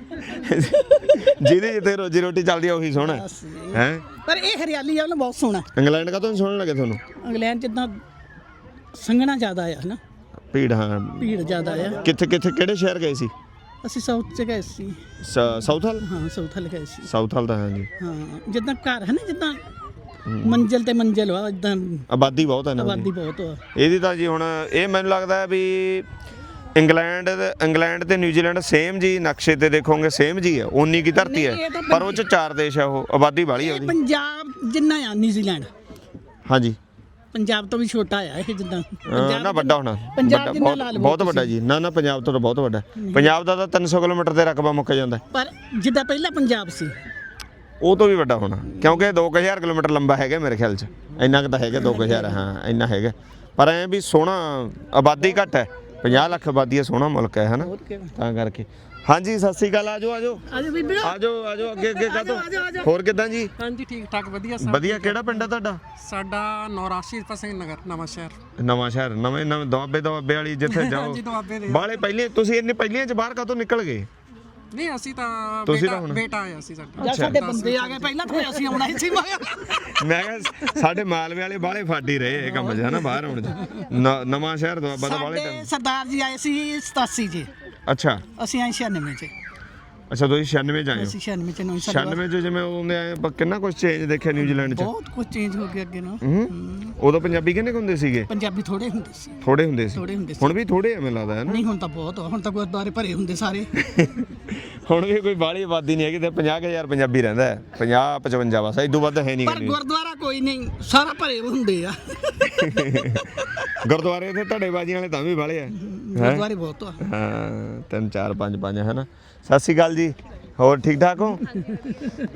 ਜਿਹਦੇ ਜਿੱਥੇ ਰੋਜੀ ਰੋਟੀ ਚੱਲਦੀ ਆ ਉਹੀ ਸੋਹਣਾ। ਹੈ? ਪਰ ਇਹ ਹਰਿਆਲੀ ਆ ਉਹ ਬਹੁਤ ਸੋਹਣਾ। ਇੰਗਲੈਂਡ ਕਾ ਤੋਂ ਸੋਹਣਾ ਲੱਗੇ ਤੁਹਾਨੂੰ? ਇੰਗਲੈਂਡ ਜਿੱਦਾਂ ਸੰਘਣਾ ਜ਼ਿਆਦਾ ਆ ਹਨਾ? ਭੀੜ ਹਾਂ। ਭੀੜ ਜ਼ਿਆਦਾ ਆ। ਕਿੱਥੇ ਕਿੱਥੇ ਕਿਹੜੇ ਸ਼ਹਿਰ ਗਏ ਸੀ? ਅਸੀਂ ਸਾਊਥ ਚ ਗਏ ਸੀ। ਸਾਊਥ ਹਾਲ ਹਾਂ ਸਾਊਥ ਹਲ ਗਏ ਸੀ। ਸਾਊਥ ਹਾਲ ਦਾ ਹਾਂ ਜੀ। ਹਾਂ ਜਿੱਦਾਂ ਘਰ ਹੈ ਨਾ ਜਿੱਦਾਂ? ਮੰਜ਼ਲ ਤੇ ਮੰਜ਼ਲ ਵਾ ਇਦਾਂ ਆਬਾਦੀ ਬਹੁਤ ਹੈ ਨਾ। ਆਬਾਦੀ ਬਹੁਤ ਆ। ਇਹਦੀ ਤਾਂ ਜੀ ਹੁਣ ਇਹ ਮੈਨੂੰ ਲੱਗਦਾ ਹੈ ਵੀ ਇੰਗਲੈਂਡ ਇੰਗਲੈਂਡ ਤੇ ਨਿਊਜ਼ੀਲੈਂਡ ਸੇਮ ਜੀ ਨਕਸ਼ੇ ਤੇ ਦੇਖੋਗੇ ਸੇਮ ਜੀ ਹੈ ਉਨੀ ਕੀ ਧਰਤੀ ਹੈ। ਪਰ ਉਹ ਚ ਚਾਰ ਦੇਸ਼ ਆ ਉਹ ਆਬਾਦੀ ਵਾਲੀ ਉਹਦੀ। ਪੰਜਾਬ ਜਿੰਨਾ ਆ ਨਿਊਜ਼ੀਲੈਂਡ ਹਾਂਜੀ। ਪੰਜਾਬ ਤੋਂ ਵੀ ਛੋਟਾ ਆ ਇਹ ਜਿੱਦਾਂ। ਅਹ ਨਾ ਵੱਡਾ ਹੋਣਾ। ਪੰਜਾਬ ਵੱਡਾ- ਜਿੰਨਾ ਲਾ ਬਹੁਤ ਲਵੋ ਬਹੁਤ ਵੱਡਾ ਜੀ। ਨਾ ਨਾ ਪੰਜਾਬ ਤੋਂ ਤਾਂ ਬਹੁਤ ਵੱਡਾ। ਪੰਜਾਬ ਦਾ ਤਾਂ 300 ਕਿਲੋਮੀਟਰ ਤੇ ਰਕਬਾ ਮੁੱਕ ਜਾਂਦਾ। ਹੈ। ਪਰ ਜਿੱਦਾਂ ਪਹਿਲਾਂ ਪੰਜਾਬ ਸੀ। ਉਹ ਤੋਂ ਵੀ ਵੱਡਾ ਹੋਣਾ। ਕਿਉਂਕਿ 2000 ਕਿਲੋਮੀਟਰ ਲੰਬਾ ਹੈਗਾ ਮੇਰੇ ਖਿਆਲ ਚ। ਇੰਨਾ ਕੁ ਤਾਂ ਹੈਗਾ 2000 ਹਾਂ ਇੰਨਾ ਹੈਗਾ। ਪਰ ਐ ਵੀ ਸੋਹਣਾ ਆਬਾਦੀ ਘੱਟ ਹੈ। 50 ਲੱਖ ਆਬਾਦੀ ਹੈ ਸੋਹਣਾ ਮੁਲਕ ਹੈ ਹਨਾ? ਤਾਂ ਕਰਕੇ। ਹਾਂਜੀ ਸਤਿ ਸ੍ਰੀ ਅਕਾਲ ਆਜੋ ਆਜੋ। ਆਜੋ ਬੀਬੀ ਆਜੋ ਆਜੋ ਅੱਗੇ ਅੱਗੇ ਕਾਤੋਂ। ਹੋਰ ਕਿਦਾਂ ਜੀ? ਹਾਂਜੀ ਠੀਕ ਠਾਕ ਵਧੀਆ ਸਭ। ਵਧੀਆ ਕਿਹੜਾ ਪਿੰਡ ਹੈ ਤੁਹਾਡਾ? ਸਾਡਾ ਨੌਰਾਸ਼ੀ ਸਿੰਘ ਨਗਰ ਨਵਾਂ ਸ਼ਹਿਰ। ਨਵਾਂ ਸ਼ਹਿਰ ਨਵੇਂ ਨਵੇਂ ਦੁਆਬੇ ਦੁਆਬੇ ਵਾਲੀ ਜਿੱਥੇ ਜਾਓ। ਹਾਂਜੀ, ਦੁਆਬੇ ਦੇ। ਬਾਲੇ ਪਹਿਲੇ ਤੁਸੀਂ ਇੰਨੇ ਪਹਿਲੀਆਂ ਚ ਬਾਹਰ ਕਾਤੋਂ ਨਿਕਲ ਗਏ? ਨਹੀਂ ਅਸੀਂ ਤਾਂ ਤੁਸੀਂ ਬੇਟਾ ਤਾਂ ਹੁਣ- ਬੇਟਾ ਆਇਆ ਸੀ ਸਾਡਾ। ਜਾਂ ਸਾਡੇ ਬੰਦੇ ਆ ਗਏ ਪਹਿਲਾਂ ਤਾਂ ਅਸੀਂ ਆਉਣਾ ਹੀ ਸੀ ਮਾਇਆ ਮੈਂ ਕਿਹਾ ਸਾਡੇ ਮਾਲਵੇ ਵਾਲੇ ਬਾਲੇ ਫਾਡੀ ਰਹੇ ਇਹ ਕੰਮ 'ਚ ਹਨਾ ਬਾਹਰ ਆਉਣ 'ਚ। ਨ- ਨਵਾਂ ਸ਼ਹਿਰ ਦੁਆਬਾ ਦਾ ਬਾਲੇ ਸਾਡੇ ਸਰਦਾਰ ਜੀ ਆਏ ਸੀ 87 ਚ। ਅੱਛਾ। ਅਸੀਂ ਆਏ 96 ਚ। ਅੱਛਾ ਤੁਸੀਂ 96 ਚ ਆਏ ਹੋ। ਅਸੀਂ 96 ਚ ਨੌਂ ਸਾਲ ਬਾਅਦ। 96 ਚ ਜਿਵੇਂ ਉਹਦੇ ਆਏ ਬ- ਕਿੰਨਾ ਕੁਝ ਚੇਂਜ ਦੇਖਿਆ ਨਿਊਜ਼ੀਲੈਂਡ 'ਚ? ਬਹੁਤ ਕੁਝ ਚੇਂਜ ਹੋ ਗਿਆ ਅੱਗੇ ਨਾ ਹੂੰ। ਉਦੋਂ ਪੰਜਾਬੀ ਕਿੰਨੇ ਕੁ ਹੁੰਦੇ ਸੀਗੇ? ਪੰਜਾਬੀ ਥੋੜੇ ਹੁੰਦੇ ਸੀ। ਥੋੜੇ ਹੁੰਦੇ ਸੀ। ਥੋੜੇ ਹੁੰਦੇ ਸੀ। ਹੁਣ ਵੀ ਥੋੜੇ ਮੈਨੂੰ ਲੱਗਦਾ ਹੈ ਨਾ? ਨਹੀਂ ਹੁਣ ਤਾਂ ਬਹੁਤ ਆ, ਹੁਣ ਤਾਂ ਗੁਰਦੁਆਰੇ ਭਰੇ ਹੁੰਦੇ ਸਾਰੇ। ਹੁਣ ਵੀ ਕੋਈ ਬਾਹਲੀ ਆਬਾਦੀ ਨਹੀਂ ਹੈਗੀ ਤੇ 50000 ਪੰਜਾਬੀ ਰਹਿੰਦਾ ਹੈ। 50 55 ਬਸ ਇਦੋਂ ਵੱਧ ਹੈ ਨਹੀਂ ਪਰ ਗੁਰਦੁਆਰਾ ਕੋਈ ਨਹੀਂ ਸਾਰਾ ਭਰੇ ਹੁੰਦੇ ਆ। ਗੁਰਦੁਆਰੇ ਤੇ ਬਾਜੀਆਂ ਵਾਲੇ ਤਾਂ ਵੀ ਬਾਲੇ ਆ। ਹੈਂ? ਗੁਰਦੁਆਰੇ ਬਹੁਤ ਆ। ਹਾਂ ਤਿੰਨ ਚਾਰ ਪੰਜ ਪੰਜ ਹੈ ਨਾ ਸਤਿ ਸ਼੍ਰੀ ਅਕਾਲ ਜੀ। ਹੋਰ ਠੀਕ ਠਾਕ ਹੋ?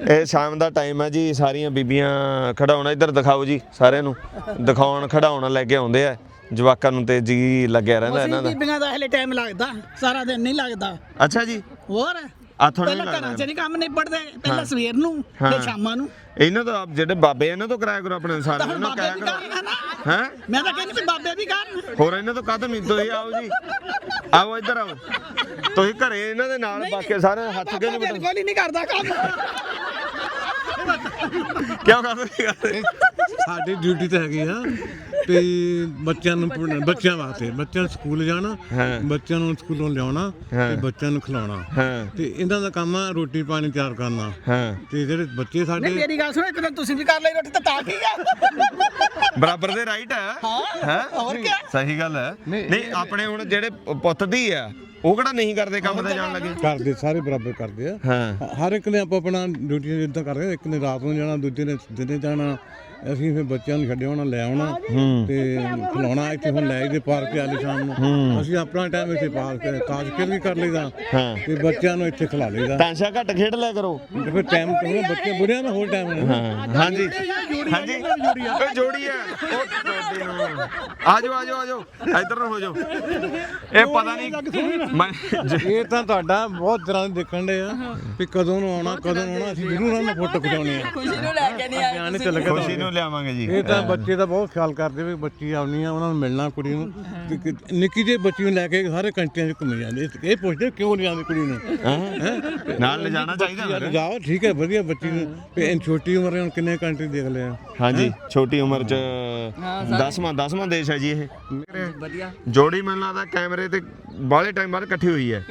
ਇਹ ਸ਼ਾਮ ਦਾ ਟਾਈਮ ਹੈ ਜੀ ਸਾਰੀਆਂ ਬੀਬੀਆਂ ਖੜਾਉਣਾ ਇੱਧਰ ਦਿਖਾਓ ਜੀ ਸਾਰਿਆਂ ਨੂੰ। ਦਿਖਾਉਣ ਖੜਾਉਣ ਲੈ ਕੇ ਆਉਂਦੇ ਆ। ਜਵਾਕਾਂ ਨੂੰ ਤੇ ਜੀ ਲੱਗਿਆ ਰਹਿੰਦਾ ਅਸੀਂ ਇਹਨਾਂ ਦਾ। ਬੀਬੀਆਂ ਦਾ ਹਲੇ ਟਾਈਮ ਲੱਗਦਾ ਸਾਰਾ ਦਿਨ ਨਹੀਂ ਲੱਗਦਾ। ਅੱਛਾ ਜੀ। ਹੋਰ? ਆ ਥੋੜਾ ਪਹਿਲਾਂ ਘਰਾਂ 'ਚ ਨਹੀਂ ਕੰਮ ਨਿਬੜਦੇ ਪਹਿਲਾਂ ਸਵੇਰ ਨੂੰ ਹਾਂ। ਫਿਰ ਸ਼ਾਮਾਂ ਨੂੰ। ਇਹਨਾਂ ਤੋਂ ਆਪ ਜਿਹੜੇ ਬਾਬੇ ਇਹਨਾਂ ਤੋਂ ਕਰਾਇਆ ਕਰੋ ਆਪਣੇ ਸਾਰੇ। ਤਾਂ ਹੁਣ ਇਹਨਾਂ ਬਾਬੇ ਕਹਿਆ ਵੀ ਕਰੋ। ਕਰਨ ਨਾ? ਹੈ? ਮੈਂ ਤਾਂ ਕਹਿੰਦੀ ਵੀ ਬਾਬੇ ਵੀ ਕਰਨ ਹੋਰ ਇਹਨਾਂ ਤੋਂ ਕਾਹਤੋਂ ਨਹੀਂ ਤੁਸੀਂ ਆਓ ਜੀ। ਆਓ ਇੱਧਰ ਆਓ। ਤੁਸੀਂ ਘਰੇ ਇਹਨਾਂ ਦੇ ਨਾਲ ਬਾਕੀ ਸਾਰੇ ਹੱਥ ਕਿਉਂ ਨਹੀਂ ਬਿਲਕੁਲ ਹੀ ਨਹੀਂ ਕਰਦਾ ਕੰਮ। ਕਿਉਂ ਕਰਦੇ ਨਹੀਂ ਕਰਦੇ? ਸਾਡੀ ਡਿਊਟੀ ਤਾਂ ਹੈਗੀ ਆ ਤੇ ਬੱਚਿਆਂ ਨੂੰ ਪੜ੍ਹਾਉਣਾ- ਬੱਚਿਆਂ ਵਾਸਤੇ ਬੱਚਿਆਂ ਨੂੰ ਸਕੂਲ ਜਾਣਾ ਹਾਂ। ਬੱਚਿਆਂ ਨੂੰ ਸਕੂਲੋਂ ਲਿਆਉਣਾ ਹਾਂ। ਤੇ ਬੱਚਿਆਂ ਨੂੰ ਖਿਲਾਉਣਾ। ਹਾਂ। ਤੇ ਇਹਨਾਂ ਦਾ ਕੰਮ ਆ ਰੋਟੀ ਪਾਣੀ ਤਿਆਰ ਕਰਨਾ। ਹਾਂ। ਤੇ ਜਿਹੜੇ ਬੱਚੇ ਨਹੀਂ ਸਾਡੇ ਮੇਰੀ ਗੱਲ ਸੁਣੋ ਇੱਕ ਦਿਨ ਤੁਸੀਂ ਵੀ ਕਰ ਲਈ ਰੋਟੀ ਤਾਂ ਤਾਂ ਕੀ ਆ? ਬਰਾਬਰ ਦੇ ਰਾਈਟ ਹੈ ਹਾਂ, ਹੋਰ ਕਿਆ? ਸਹੀ ਗੱਲ ਹੈ ਨਹੀਂ ਆਪਣੇ ਹੁਣ ਜਿਹੜੇ ਪੁੱਤ ਦੀ ਆ ਉਹ ਕਿਹੜਾ ਨਹੀਂ ਕਰਦੇ ਕੰਮ ਤੇ ਜਾਣ ਲੱਗੇ? ਕਰਦੇ ਸਾਰੇ ਬਰਾਬਰ ਕਰਦੇ ਆ। ਹਾਂ। ਹਰ ਇੱਕ ਨੇ ਆਪੋ ਆਪਣਾ ਡਿਊਟੀ ਜਿੱਦਾਂ ਕਰਦੇ ਆ। ਇੱਕ ਨੇ ਰਾਤ ਨੂੰ ਜਾਣਾ ਦੂਜੇ ਨੇ ਦਿਨੇ ਜਾਣਾ। ਅਸੀਂ ਫਿਰ ਬੱਚਿਆਂ ਨੂੰ ਛੱਡਿਆ ਆਉਣਾ ਲੈ ਆਉਣਾ ਤੇ ਖਿਲਾਉਣਾ ਇੱਥੇ ਹੁਣ ਲੈ ਜੇ ਪਾਰਕ ਆਲੇ ਸ਼ਾਮ ਨੂੰ ਅਸੀਂ ਆਪਣਾ ਟਾਈਮ ਇੱਥੇ ਪਾਰਕ ਕਾਜ ਕਰ ਵੀ ਕਰ ਲਈਦਾ। ਤੇ ਬੱਚਿਆਂ ਨੂੰ ਇੱਥੇ ਖਿਲਾ ਲਈਦਾ। ਤਾਂਸ਼ਾ ਘੱਟ ਖੇਡ ਲਿਆ ਕਰੋ। ਤੇ ਫਿਰ ਟਾਈਮ ਤੋਂ ਬੱਚੇ ਬੁੜਿਆਂ ਦਾ ਹੋਰ ਟਾਈਮ ਨਹੀਂ ਹਾਂ। ਹਾਂਜੀ। ਹਾਂਜੀ। ਉਹ ਜੋੜੀ ਹੈ। ਉਹ ਤੁਹਾਡੀ ਨੂੰ ਆਜੋ ਆਜੋ ਆਜੋ ਇੱਧਰ ਨੂੰ ਹੋ ਜਾਓ। ਇਹ ਪਤਾ ਨਹੀਂ ਇਹ ਤਾਂ ਤੁਹਾਡਾ ਬਹੁਤ ਤਰ੍ਹਾਂ ਦੇ ਦੇਖਣ ਦੇ ਆ ਵੀ ਕਦੋਂ ਨੂੰ ਆਉਣਾ ਕਦੋਂ ਨੂੰ ਆਉਣਾ ਅਸੀਂ ਜ਼ਰੂਰ ਉਹਨਾਂ ਨੂੰ ਫੋਟੋ ਖਿਚਾਉਣੀ ਆ। ਖੁਸ਼ੀ ਨੂੰ ਲੈ ਕੇ ਨਹੀਂ ਆਏ ਖੁਸ਼ੀ ਨੂੰ ਲਿਆਵਾਂਗੇ ਜੀ। ਇਹ ਤਾਂ ਬੱਚੇ ਦਾ ਬਹੁਤ ਖਿਆਲ ਕਰਦੇ ਵੀ ਬੱਚੀ ਆਉਣੀ ਆ, ਉਹਨਾਂ ਨੂੰ ਮਿਲਣਾ, ਕੁੜੀ ਨੂੰ। ਨਿੱਕੀ ਜਿਹੀ ਬੱਚੀ ਨੂੰ ਲੈ ਕੇ ਸਾਰੇ ਕੰਟਰੀਆਂ 'ਚ ਘੁੰਮ ਜਾਂਦੇ। ਇਹ- ਪੁੱਛਦੇ ਕਿਉਂ ਨਹੀਂ ਜਾਂਦੀ ਕੁੜੀ ਨੂੰ? ਹੈਂ? ਨਾਲ ਲਿਜਾਣਾ ਚਾਹੀਦਾ ਫਿਰ। ਜਾਓ ਠੀਕ ਹੈ ਵਧੀਆ ਬੱਚੀ ਨੂੰ। ਵੀ ਇਹ ਛੋਟੀ ਉਮਰ ਹੁਣ ਕਿੰਨੇ ਕੰਟਰੀ ਦੇਖ ਲਿਆ? ਹਾਂਜੀ ਛੋਟੀ ਉਮਰ ਚ 10ਵਾਂ 10ਵਾਂ ਦੇਸ਼ ਹੈ ਜੀ ਇਹ। ਵਧੀਆ। ਜੋੜੀ ਮੈਨੂੰ ਲੱਗਦਾ ਕੈਮਰੇ ਤੇ ਬਾਹਲੇ ਟਾਈਮ ਬਾਅਦ ਇਕੱਠੀ ਹੋਈ ਹੈ।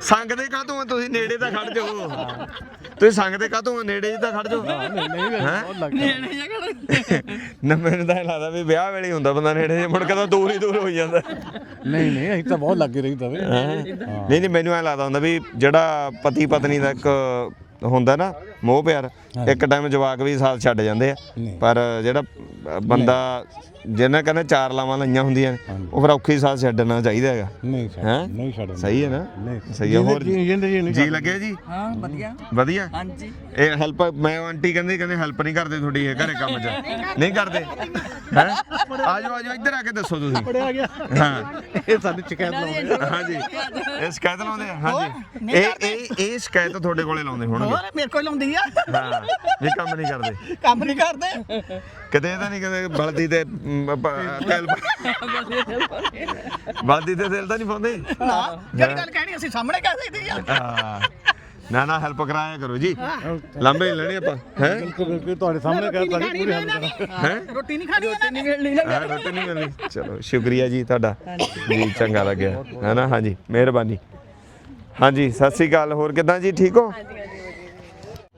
ਸੰਗਦੇ ਕਾਹਤੋਂ ਆ? ਤੁਸੀਂ ਨੇੜੇ ਤਾਂ ਖੜ ਜਾਓ। ਤੁਸੀਂ ਸੰਗਦੇ ਕਾਹਤੋਂ ਆ? ਨੇੜੇ ਹੀ ਤਾਂ ਖੜ ਜਾਓ। ਬਹੁਤ ਲੱਗਦਾ। ਨਾ ਮੈਨੂੰ ਤਾਂ ਇਹ ਲੱਗਦਾ ਵੀ ਵਿਆਹ ਵੇਲੇ ਹੀ ਹੁੰਦਾ ਬੰਦਾ ਨੇੜੇ ਜੇ ਮੁੜ ਕੇ ਤਾਂ ਦੂਰ ਹੀ ਦੂਰ ਹੋ ਜਾਂਦਾ। ਨਹੀਂ ਨਹੀਂ ਅਸੀਂ ਤਾਂ ਬਹੁਤ ਲੱਗੇ ਰਹੀਦਾ ਵੇ। ਨਹੀਂ ਨਹੀਂ ਮੈਨੂੰ ਐ ਲੱਗਦਾ ਹੁੰਦਾ ਵੀ ਜਿਹੜਾ ਪਤੀ ਪਤਨੀ ਦਾ ਇੱਕ ਹੁੰਦਾ ਨਾ ਮੋਹ ਪਿਆਰ। ਇੱਕ ਟਾਈਮ ਜਵਾਕ ਵੀ ਸਾਥ ਛੱਡ ਜਾਂਦੇ ਆ। ਪਰ ਜਿਹੜਾ ਬੰਦਾ ਜਿਹਨਾਂ ਕਹਿੰਦੇ ਚਾਰ ਲਾਵਾਂ ਲਈਆਂ ਹੁੰਦੀਆਂ ਨੇ, ਉਹ ਫਿਰ ਔਖੀ ਸਾਥ ਛੱਡਣਾ ਚਾਹੀਦਾ ਹੈਗਾ। ਨਹੀਂ ਛੱਡ ਹੈਂ? ਨਹੀਂ ਛੱਡਣਾ। ਸਹੀ ਹੈ ਨਾ? ਸਹੀ ਹੈ। ਹੋਰ ਜਿੰਦੇ ਜੀ ਲੱਗਿਆ ਜੀ? ਹਾਂ ਵਧੀਆ। ਵਧੀਆ? ਹਾਂਜੀ। ਇਹ ਹੈਲਪ ਮੈਂ ਆਂਟੀ ਕਹਿੰਦੇ ਕਹਿੰਦੇ ਹੈਲਪ ਨਹੀਂ ਕਰਦੇ ਤੁਹਾਡੀ ਇਹ ਘਰੇ ਕੰਮ 'ਚ। ਨਹੀਂ ਕਰਦੇ? ਹੈ? ਆਜੋ ਆਜੋ ਇੱਧਰ ਆ ਕੇ ਦੱਸੋ ਤੁਸੀਂ। ਪੜਿਆ ਗਿਆ। ਹਾਂ। ਇਹ ਸਾਡੀ ਸ਼ਿਕਾਇਤ ਲਾਉਂਦੇ ਹਾਂਜੀ। ਇਹ ਸ਼ਿਕਾਇਤ ਲਾਉਂਦੇ ਆ। ਹਾਂਜੀ। ਇਹ ਇਹ ਇਹ ਸ਼ਿਕਾਇਤ ਤੁਹਾਡੇ ਕੋਲੇ ਲਾਉਂਦੇ ਹੋਰ ਮੇਰੇ ਕੋਲ ਆਉਂਦੀ ਆ। ਹਾਂ ਇਹ ਕੰਮ ਨਹੀਂ ਕਰਦੇ। ਕੰਮ ਨਹੀਂ ਕਰਦੇ। ਕਿਤੇ ਇਹ ਤਾਂ ਨਹੀਂ ਕਦੇ ਬਲਦੀ ਤੇ ਮ, ਪ- ਤੇਲ ਬਲਦੀ ਤੇ ਤੇਲ ਤਾਂ ਨਹੀਂ ਪਾਉਂਦੇ। ਨਾ ਜਿਹੜੀ ਗੱਲ ਕਹਿਣੀ ਅਸੀਂ ਸਾਹਮਣੇ ਕਹਿ ਦਈਦੀ ਆ। ਹਾਂ। ਨਾ ਨਾ ਹੈਲਪ ਕਰਾਇਆ ਕਰੋ ਜੀ। ਲਾਂਬੇ ਨਹੀਂ ਲੈਣੇ ਆਪਾਂ ਹੈ? ਬਿਲਕੁਲ ਬਿਲਕੁਲ ਤੁਹਾਡੇ ਸਾਹਮਣੇ ਕਹਿ ਤਾ ਪੂਰੀ ਹੱਲ ਕਰਾਂ ਹੈ ਰੋਟੀ ਨਹੀਂ ਖਾਣੀ ਰੋਟੀ ਨਹੀਂ ਮਿਲਣੀ। ਹਾਂ ਰੋਟੀ ਨਹੀਂ ਮਿਲਣੀ। ਚਲੋ ਸ਼ੁਕਰੀਆ ਜੀ ਤੁਹਾਡਾ। ਜੀ ਚੰਗਾ ਲੱਗਿਆ। ਹੈ ਨਾ? ਹਾਂਜੀ ਮਿਹਰਬਾਨੀ। ਹਾਂਜੀ ਸਤਿ ਸ੍ਰੀ ਅਕਾਲ। ਹੋਰ ਕਿਦਾਂ ਜੀ? ਠੀਕ ਹੋ?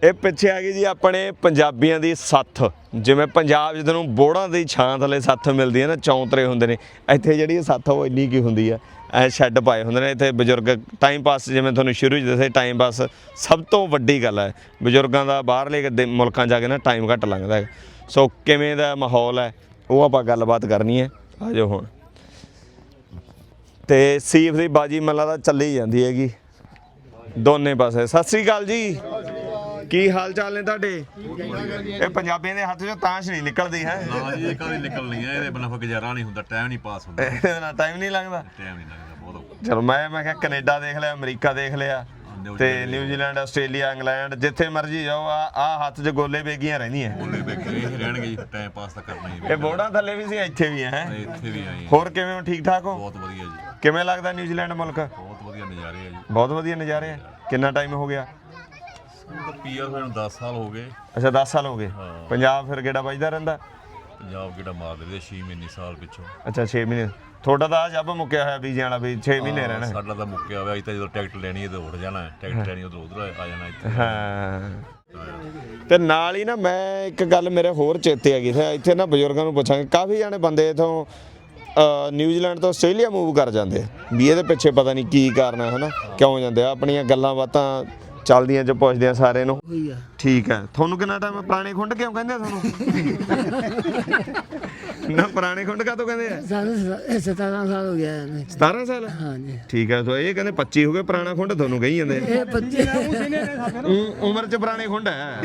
ਇਹ ਪਿੱਛੇ ਆ ਗਈ ਜੀ ਆਪਣੇ ਪੰਜਾਬੀਆਂ ਦੀ ਸੱਥ। ਜਿਵੇਂ ਪੰਜਾਬ ਜਦੋਂ ਨੂੰ ਬੋੜਾਂ ਦੀ ਛਾਂ ਥੱਲੇ ਸੱਥ ਮਿਲਦੀ ਹੈ ਨਾ, ਚੌਂਤਰੇ ਹੁੰਦੇ ਨੇ। ਇੱਥੇ ਜਿਹੜੀ ਸੱਥ ਉਹ ਇੰਨੀ ਕੀ ਹੁੰਦੀ ਆ, ਐ ਸ਼ੈੱਡ ਪਾਏ ਹੁੰਦੇ ਨੇ। ਇੱਥੇ ਬਜ਼ੁਰਗ ਟਾਈਮ ਪਾਸ ਜਿਵੇਂ ਤੁਹਾਨੂੰ ਸ਼ੁਰੂ 'ਚ ਦੱਸਿਆ ਟਾਈਮ ਪਾਸ ਸਭ ਤੋਂ ਵੱਡੀ ਗੱਲ ਹੈ ਬਜ਼ੁਰਗਾਂ ਦਾ ਬਾਹਰਲੇ ਦੇ ਮੁਲਕਾਂ ਜਾ ਕੇ ਨਾ ਟਾਈਮ ਘੱਟ ਲੰਘਦਾ ਹੈ ਸੋ ਕਿਵੇਂ ਦਾ ਮਾਹੌਲ ਹੈ, ਉਹ ਆਪਾਂ ਗੱਲਬਾਤ ਕਰਨੀ ਹੈ। ਆ ਜਾਓ ਹੁਣ। ਤੇ ਸੀਫ ਦੀ ਬਾਜੀ ਮੱਲਾ ਦਾ ਚੱਲੀ ਜਾਂਦੀ ਹੈਗੀ। ਦੋਨੇ ਪਾਸੇ। ਸਤਿ ਸ੍ਰੀ ਅਕਾਲ ਜੀ। ਕੀ ਹਾਲ ਚਾਲ ਨੇ ਤੁਹਾਡੇ? ਇਹ ਪੰਜਾਬੀਆਂ ਦੇ ਹੱਥ 'ਚੋਂ ਤਾਸ਼ ਨਹੀਂ ਨਿਕਲਦੀ ਹੈ? ਨਾ ਜੀ ਇਹ ਕਦੇ ਨਿਕਲਣੀ ਹੈ? ਇਹਦੇ ਬਿਨਾਂ ਫਿਰ ਗੁਜ਼ਾਰਾ ਨਹੀਂ ਹੁੰਦਾ ਟਾਈਮ ਨਹੀਂ ਪਾਸ ਹੁੰਦਾ। ਇਹਦੇ ਨਾਲ ਟਾਈਮ ਨਹੀਂ ਲੱਗਦਾ ਟਾਈਮ ਨਹੀਂ ਲੱਗਦਾ ਬਹੁਤ ਔਖਾ। ਚਲੋ ਮੈਂ ਮੈਂ ਕਿਹਾ ਕੈਨੇਡਾ ਦੇਖ ਲਿਆ ਅਮਰੀਕਾ ਦੇਖ ਲਿਆ ਤੇ ਨਿਊਜ਼ੀਲੈਂਡ ਆਸਟ੍ਰੇਲੀਆ ਇੰਗਲੈਂਡ ਜਿੱਥੇ ਮਰਜ਼ੀ ਜਾਓ ਆ ਆ ਹੱਥ 'ਚ ਗੋਲੇ ਬੇਗੀਆਂ ਰਹਿੰਦੀਆਂ। ਬੋਲੇ ਬੈਠੇ ਇਹ ਰਹਿਣਗੇ ਜੀ ਟਾਈਮ ਪਾਸ ਤਾਂ ਕਰਨਾ ਹੀ ਇਹ ਬੋਰਡਾਂ ਥੱਲੇ ਵੀ ਸੀ ਇੱਥੇ ਵੀ ਹੈ? ਇਹ ਇੱਥੇ ਵੀ ਆਏ। ਹੋਰ ਕਿਵੇਂ ਹੋ ਠੀਕ ਠਾਕ ਹੋ? ਬਹੁਤ ਵਧੀਆ ਜੀ। ਕਿਵੇਂ ਲੱਗਦਾ ਨਿਊਜ਼ੀਲੈਂਡ ਮੁਲਕ? ਬਹੁਤ ਵਧੀਆ ਨਜ਼ਾਰੇ ਆ ਜੀ। ਬਹੁਤ ਵਧੀਆ ਨਜ਼ਾਰੇ ਆ। ਕਿੰਨਾ ਟਾਈਮ ਹੋ ਗਿਆ? ਪੀਆਰ ਹੋਏ ਨੂੰ 10 ਸਾਲ ਹੋ ਗਏ। ਅੱਛਾ 10 ਸਾਲ ਹੋ ਗਏ। ਪੰਜਾਬ ਫਿਰ ਕਿਹੜਾ ਵੱਜਦਾ ਰਹਿੰਦਾ? ਪੰਜਾਬ ਕਿਹੜਾ ਮਾਰ ਦੇ 6 ਮਹੀਨੇ ਸਾਲ ਪਿੱਛੋਂ। ਅੱਛਾ 6 ਮਹੀਨੇ। ਤੁਹਾਡਾ ਤਾਂ ਜੱਬ ਮੁੱਕਿਆ ਹੋਇਆ ਵੀਜ਼ਿਆਂ ਵਾਲਾ ਵੀ 6 ਮਹੀਨੇ ਰਹਿਣਾ। ਸਾਡਾ ਤਾਂ ਮੁੱਕਿਆ ਹੋਇਆ ਅਸੀਂ ਤਾਂ ਜਦੋਂ ਟਿਕਟ ਲੈਣੀ ਹੈ ਤੇ ਉੱਠ ਜਾਣਾ ਹੈ। ਟਿਕਟ ਲੈਣੀ ਉਧਰ ਉਧਰ ਆ ਜਾਣਾ ਇੱਥੇ। ਹਾਂ। ਤੇ ਨਾਲ ਹੀ ਨਾ ਮੈਂ ਇੱਕ ਗੱਲ ਮੇਰੇ ਹੋਰ ਚੇਤੇ ਆ ਗਈ ਸੀ ਇੱਥੇ ਨਾ ਬਜ਼ੁਰਗਾਂ ਨੂੰ ਪੁੱਛਾਂਗੇ ਕਾਫੀ ਜਾਣੇ ਬੰਦੇ ਇਥੋਂ ਨਿਊਜ਼ੀਲੈਂਡ ਤੋਂ ਆਸਟ੍ਰੇਲੀਆ ਮੂਵ ਕਰ ਜਾਂਦੇ ਆ। ਵੀ ਇਹਦੇ ਪਿੱਛੇ ਪਤਾ ਨਹੀਂ ਕੀ ਕਾਰਨ ਹੈ ਹਨਾ? ਕਿਉਂ ਜਾਂਦੇ ਆ? ਆਪਣੀਆਂ ਗੱਲਾਂ ਬਾਤਾਂ ਚੱਲਦੀਆਂ ਚ ਪੁੱਛਦੇ ਆ ਸਾਰੇ ਨੂੰ। ਠੀਕ ਹੈ ਤੁਹਾਨੂੰ ਕਿੰਨਾ ਟਾਈਮ ਪੁਰਾਣੇ ਖੁੰਡ ਕਿਉਂ ਕਹਿੰਦੇ ਆ ਤੁਹਾਨੂੰ? ਨਾ ਪੁਰਾਣੇ ਖੁੰਡ ਕਾਹਤੋਂ ਕਹਿੰਦੇ ਆ? ਸਾਨੂੰ 17 ਸਾਲ ਹੋ ਗਿਆ ਇਹਨੇ। 17 ਸਾਲ? ਹਾਂਜੀ। ਠੀਕ ਹੈ ਸੋ ਇਹ ਕਹਿੰਦੇ 25 ਹੋ ਗਏ ਪੁਰਾਣਾ ਖੁੰਡ ਤੁਹਾਨੂੰ ਕਹੀ ਜਾਂਦੇ ਇਹ ਬੱਚੇ ਉ- ਉਮਰ ਚ ਪੁਰਾਣੇ ਖੁੰਡ ਹੈ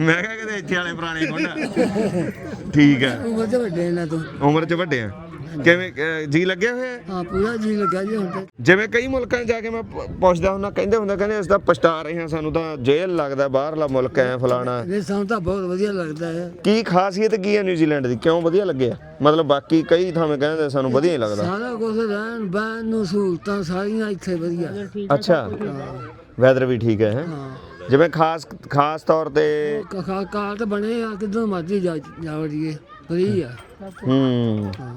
ਮੈਂ ਕਿਹਾ ਕਿਤੇ ਇੱਥੇ ਵਾਲੇ ਪੁਰਾਣੇ ਖੁੰਡ ਆ। ਠੀਕ ਹੈ ਉਮਰ ਦੇ ਵੱਡੇ ਇਹਨਾਂ ਤੋਂ। ਉਮਰ ਚ ਵੱਡੇ ਆ। ਕਿਵੇਂ ਅਹ, ਜੀ ਲੱਗਿਆ ਹੋਇਆ? ਹੈ? ਹਾਂ ਪੂਰਾ ਜੀ ਲੱਗਾ ਜੀ ਹੁਣ ਤੇ। ਜਿਵੇਂ ਕਈ ਮੁਲਕਾਂ 'ਚ ਜਾ ਕੇ ਮੈਂ ਪ- ਪੁੱਛਦਾ ਹੁੰਦਾ ਕਹਿੰਦੇ ਹੁੰਦਾ ਕਹਿੰਦੇ ਅਸੀਂ ਤਾਂ ਪਛਤਾ ਰਹੇ ਹਾਂ ਸਾਨੂੰ ਤਾਂ ਜੇਲ੍ਹ ਲੱਗਦਾ ਬਾਹਰਲਾ ਮੁਲਕ ਐ ਫਲਾਣਾ। ਇਹ ਸਾਨੂੰ ਤਾਂ ਬਹੁਤ ਵਧੀਆ ਲੱਗਦਾ ਹੈ। ਕੀ ਖਾਸੀਅਤ ਕੀ ਹੈ ਨਿਊਜ਼ੀਲੈਂਡ ਦੀ? ਕਿਉਂ ਵਧੀਆ ਲੱਗਿਆ? ਮਤਲਬ ਬਾਕੀ ਕਈ ਥਾਵੇਂ ਕਹਿੰਦੇ ਸਾਨੂੰ ਵਧੀਆ ਹੀ ਲੱਗਦਾ। ਸਾਰਾ ਕੁਝ ਰਹਿਣ ਬਹਿਣ ਨੂੰ ਸਹੂਲਤਾਂ ਸਾਰੀਆਂ ਇੱਥੇ ਵਧੀਆ। ਅੱਛਾ। ਵੈਦਰ ਵੀ ਠੀਕ ਹੈ ਹੈਂ? ਹਾਂ। ਜਿਵੇਂ ਖਾਸ ਖਾਸ ਤੌਰ ਤੇ ਕਖਾ ਕਾਰ ਤਾਂ ਬਣੇ ਆ ਕਿਦੋਂ ਮਰਜ਼ੀ ਜਾ ਜਾ ਵੜੀਏ ਫਰੀ ਆ। ਹੂੰ। ਹਾਂ।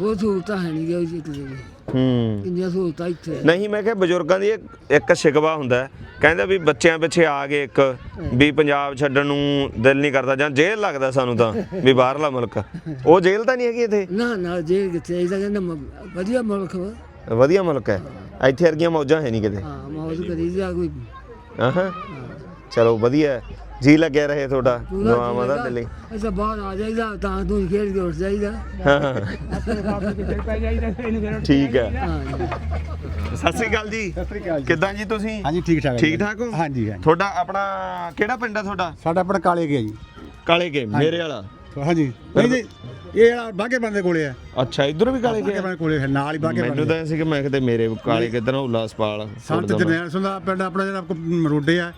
ਉਹ ਸਹੂਲਤਾਂ ਹੈ ਨਹੀਂ ਜੀ ਕਿਤੇ ਵੀ ਹੂੰ। ਕਿੰਨੀਆਂ ਸਹੂਲਤਾਂ ਇੱਥੇ ਹੈ। ਨਹੀਂ ਮੈਂ ਕਿਹਾ ਬਜ਼ੁਰਗਾਂ ਦੀ ਇੱਕ- ਇੱਕ ਸ਼ਿਕਵਾ ਹੁੰਦਾ ਹੈ। ਕਹਿੰਦੇ ਵੀ ਬੱਚਿਆਂ ਪਿੱਛੇ ਆ ਗਏ ਇੱਕ ਵੀ ਪੰਜਾਬ ਛੱਡਣ ਨੂੰ ਦਿਲ ਨਹੀਂ ਕਰਦਾ ਜਾਂ ਜੇਲ੍ਹ ਲੱਗਦਾ ਸਾਨੂੰ ਤਾਂ ਵੀ ਬਾਹਰਲਾ ਮੁਲਕ। ਉਹ ਜੇਲ੍ਹ ਤਾਂ ਨਹੀਂ ਹੈਗੀ ਇੱਥੇ? ਨਾ ਨਾ ਜੇ ਕਿਤੇ ਇਹਦਾ ਕਹਿੰਦਾ ਮ- ਵਧੀਆ ਮੁਲਕ ਵਾ। ਵਧੀਆ ਮੁਲਕ ਹੈ। ਇੱਥੇ ਵਰਗੀਆਂ ਮੌਜਾਂ ਹੈ ਨਹੀਂ ਕਿਤੇ। ਹਾਂ ਮੌਜ ਕਰੀ ਜਾ ਕੋਈ। ਆਹਾਂ ਚਲੋ ਵਧੀਆ ਹੈ। ਜੀ ਲੱਗਿਆ ਰਹੇ ਤੁਹਾਡਾ ਪੂਰਾ ਦੁਆਵਾਂ ਦਾ ਦਿੱਲੀ ਅੱਛਾ ਬਾਹਰ ਆ ਜਾਈਦਾ ਤਾਂ ਤੂੰ ਖੇਡ ਕੇ ਉੱਠ ਜਾਈਦਾ। ਠੀਕ ਹੈ ਸਤਿ ਸ੍ਰੀ ਅਕਾਲ ਜੀ। ਸਤਿ ਸ੍ਰੀ ਅਕਾਲ ਕਿੱਦਾਂ ਜੀ ਤੁਸੀਂ? ਹਾਂਜੀ ਠੀਕ ਠਾਕ ਠੀਕ ਠਾਕ ਹੋ? ਹਾਂਜੀ ਹਾਂਜੀ। ਤੁਹਾਡਾ ਆਪਣਾ ਕਿਹੜਾ ਪਿੰਡ ਹੈ ਤੁਹਾਡਾ? ਸਾਡਾ ਆਪਣਾ ਕਾਲੇ ਗਿਆ ਜੀ। ਕਾਲੇ ਕੇ ਮੇਰੇ ਵਾਲਾ। ਹਾਂਜੀ। ਨਹੀਂ ਜੀ ਇਹ ਬਾਗੇ ਬੰਦੇ ਕੋਲੇ ਆ ਅੱਛਾ ਇਧਰ ਵੀ ਕਾਲੇ ਬਾਗੇ ਕੇ ਬੰਦੇ ਕੋਲੇ ਹੈ, ਨਾਲ ਹੀ ਬਾਗੇ ਮੈਨੂੰ ਤਾਂ ਸੀ ਕਿ ਮੈਂ ਕਿਤੇ ਮੇਰੇ ਕਾਲੇ ਕਿੱਧਰ ਉਲਾਸਪਾਲ ਸੰਤ ਜਰਨੈਲ ਸਿੰਘ ਦਾ ਪਿੰਡ ਆਪਣਾ ਜਿਹੜਾ ਮਰੋਡੇ ਆ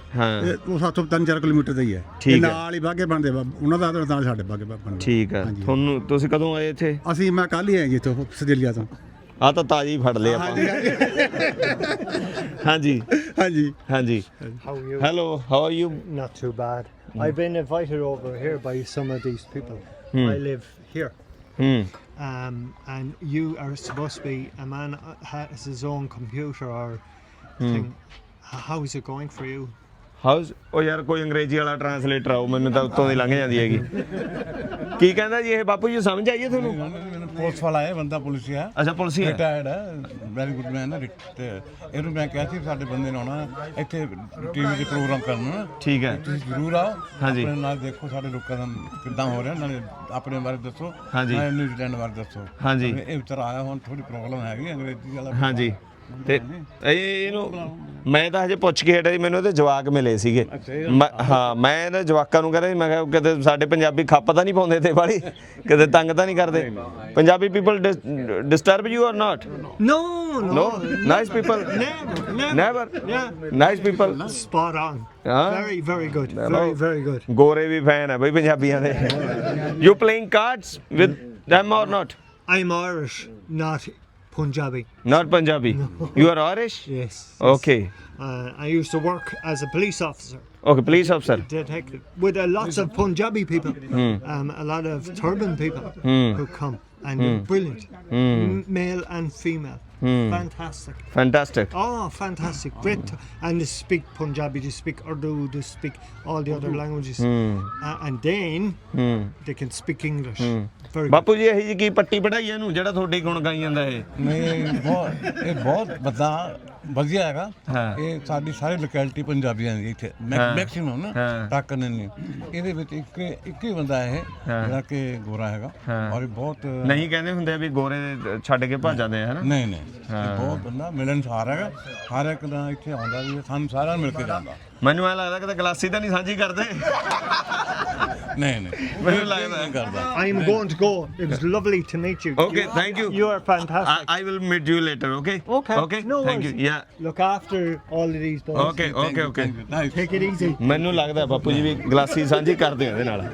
ਉਹ ਸਾਥੋਂ 3-4 ਕਿਲੋਮੀਟਰ ਦਾ ਹੀ ਹੈ। ਨਾਲ ਹੀ ਬਾਗੇ ਬੰਦੇ ਉਹਨਾਂ ਦਾ ਤਾਂ ਨਾਲ ਸਾਡੇ ਬਾਗੇ ਬੰਦੇ ਠੀਕ ਹੈ। ਹਾਂਜੀ। ਤੁਹਾਨੂੰ ਤੁਸੀਂ ਕਦੋਂ ਆਏ ਇੱਥੇ? ਅਸੀਂ ਮੈਂ ਕੱਲ ਹੀ ਆਇਆ ਜੀ ਇੱਥੋਂ ਸਜੇਲੀਆ ਤੋਂ। ਆ ਤਾਂ ਤਾਜੀ ਫੜ ਲਏ ਆਪਾਂ। ਹਾਂਜੀ ਹਾਂਜੀ। ਹਾਂਜੀ। Hello how are you Not too bad. I've been invited over here by some of these people. Hmm. I live here. Um, and you are supposed to be a man uh, has his own computer or thing. How is it going for you? House ਉਹ ਯਾਰ ਕੋਈ ਅੰਗਰੇਜ਼ੀ ਵਾਲਾ translator ਆਓ ਮੈਨੂੰ ਤਾਂ ਉੱਤੋਂ ਦੀ ਲੰਘ ਜਾਂਦੀ ਹੈਗੀ ਕੀ ਕਹਿੰਦਾ ਜੀ ਇਹ ਬਾਪੂ ਜੀ ਸਮਝ ਆਈਏ ਤੁਹਾਨੂੰ ਪੁਲਿਸ ਵਾਲਾ ਹੈ ਬੰਦਾ ਪੁਲਿਸ ਹੈ ਅੱਛਾ ਪੁਲਿਸ ਹੀ ਹੈ ਰਿਟਾਇਰਡ ਹੈ ਵੈਰੀ ਗੁੱਡ ਮੈਨ ਹੈ ਇਹਨੂੰ ਮੈਂ ਕਿਹਾ ਸੀ ਸਾਡੇ ਬੰਦੇ ਨੇ ਆਉਣਾ ਇੱਥੇ ਟੀਵੀ ਤੇ ਪ੍ਰੋਗਰਾਮ ਕਰਨਾ। ਠੀਕ ਹੈ। ਤੁਸੀਂ ਜ਼ਰੂਰ ਆਓ ਹਾਂਜੀ। ਆਪਣੇ ਨਾਲ ਦੇਖੋ ਸਾਡੇ ਲੋਕਾਂ ਦਾ ਕਿੱਦਾਂ ਹੋ ਰਿਹਾ ਨਾਲੇ ਆਪਣੇ ਬਾਰੇ ਦੱਸੋ ਹਾਂਜੀ। ਨਾਲੇ ਨਿਊਜ਼ੀਲੈਂਡ ਬਾਰੇ ਦੱਸੋ। ਹਾਂਜੀ। ਇਹ ਵਿਚਾਰ ਆਇਆ ਹੁਣ ਥੋੜੀ ਪ੍ਰੋਬਲਮ ਹੈਗੀ ਅੰਗਰੇਜ਼ੀ ਵਾਲਾ। ਹਾਂਜੀ। ਤੇ ਇਹ ਇਹਨੂੰ ਮੈਂ ਤਾਂ ਹਜੇ ਪੁੱਛ ਕੇ ਹਟਿਆ ਸੀ ਮੈਨੂੰ ਇਹਦੇ ਜਵਾਕ ਮਿਲੇ ਸੀਗੇ। ਮੈਂ- ਹਾਂ ਮੈਂ ਇਹਨਾਂ ਜਵਾਕਾਂ ਨੂੰ ਕਹਿੰਦਾ ਸੀ ਮੈਂ ਕਿਹਾ ਕਿਤੇ ਸਾਡੇ ਪੰਜਾਬੀ ਖੱਪ ਤਾਂ ਨਹੀਂ ਪਾਉਂਦੇ ਤੇ ਵਾਲੀ ਕਿਤੇ ਤੰਗ ਤਾਂ ਨਹੀਂ ਕਰਦੇ। Punjabi people disturb you or not No, no nice people never. Never nice people spot on. ਹਾਂ Very, very good. Very, very good. ਗੋਰੇ ਵੀ ਫੈਨ ਹੈ ਬਈ ਪੰਜਾਬੀਆਂ ਦੇ। You playing cards with them or not? I'm Irish, not Punjabi. not punjabi. You are irish? Yes. okay. Uh, I used to work as a police officer. okay police officer. Detective with uh, lots of Punjabi people, um, a lot of turban people who come and they're brilliant, M- male and female, fantastic. fantastic. Oh, fantastic! Great, t- and they speak Punjabi, they speak Urdu, they speak all the other languages, uh, and then they can speak English. ਬਾਪੂ ਜੀ ਇਹੀ ਜੀ ਕੀ ਪੱਟੀ ਪੜਾਈ ਇਹਨੂੰ ਜਿਹੜਾ ਤੁਹਾਡੇ ਗੁਣ ਗਾਈ ਜਾਂਦਾ ਇਹ? ਨਹੀਂ ਇਹ ਬਹੁਤ ਇਹ ਬਹੁਤ ਵੱਡਾ ਵਧੀਆ ਹੈਗਾ। ਹਾਂ। ਇਹ ਸਾਡੀ ਸਾਰੀ ਲੋਕੈਲਿਟੀ ਪੰਜਾਬੀਆਂ ਦੀ ਇੱਥੇ ਹਾਂ। ਮੈਕਸਿਮਮ ਨਾ ਹਾਂ। ਟੱਕ ਨਹੀਂ ਇਹਦੇ ਵਿੱਚ ਇੱਕ ਇੱਕ ਹੀ ਬੰਦਾ ਇਹ ਜਿਹੜਾ ਕਿ ਗੋਰਾ ਹੈਗਾ। ਹਾਂ। ਔਰ ਇਹ ਬਹੁਤ ਨਹੀਂ ਕਹਿੰਦੇ ਹੁੰਦੇ ਆ ਵੀ ਗੋਰੇ ਛੱਡ ਕੇ ਭੱਜ ਜਾਂਦੇ ਆ ਹਨਾ? ਨਹੀਂ ਨਹੀਂ। ਇਹ ਬਹੁਤ ਬੰਦਾ ਮਿਲਣਸਾਰ ਹੈਗਾ। ਹਰ ਇੱਕ ਦਾ ਇੱਥੇ ਆਉਂਦਾ ਵੀ ਸਾਨੂੰ ਸਾਰਿਆਂ ਨੂੰ ਮਿਲ ਕੇ ਜਾਂਦਾ। ਮੈਨੂੰ ਐ ਲੱਗਦਾ ਕਿ ਗਲਾਸੀ ਤਾਂ ਨਹੀਂ ਸਾਂਝੀ ਕਰਦੇ। ਨਹੀਂ ਨਹੀਂ ਮੈਨੂੰ ਲੱਗਦਾ ਨਹੀਂ ਕਰਦਾ I'm going to go. It was lovely to meet you. Okay, thank you. You are fantastic. I, I will meet you later okay Okay, okay no thank you worries. yeah Look after all of these boys. okay okay okay Take it easy. ਮੈਨੂੰ ਲੱਗਦਾ ਬਾਪੂ ਜੀ ਵੀ ਗਲਾਸੀ ਸਾਂਝੀ ਕਰਦੇ ਆ ਇਹਦੇ ਨਾਲ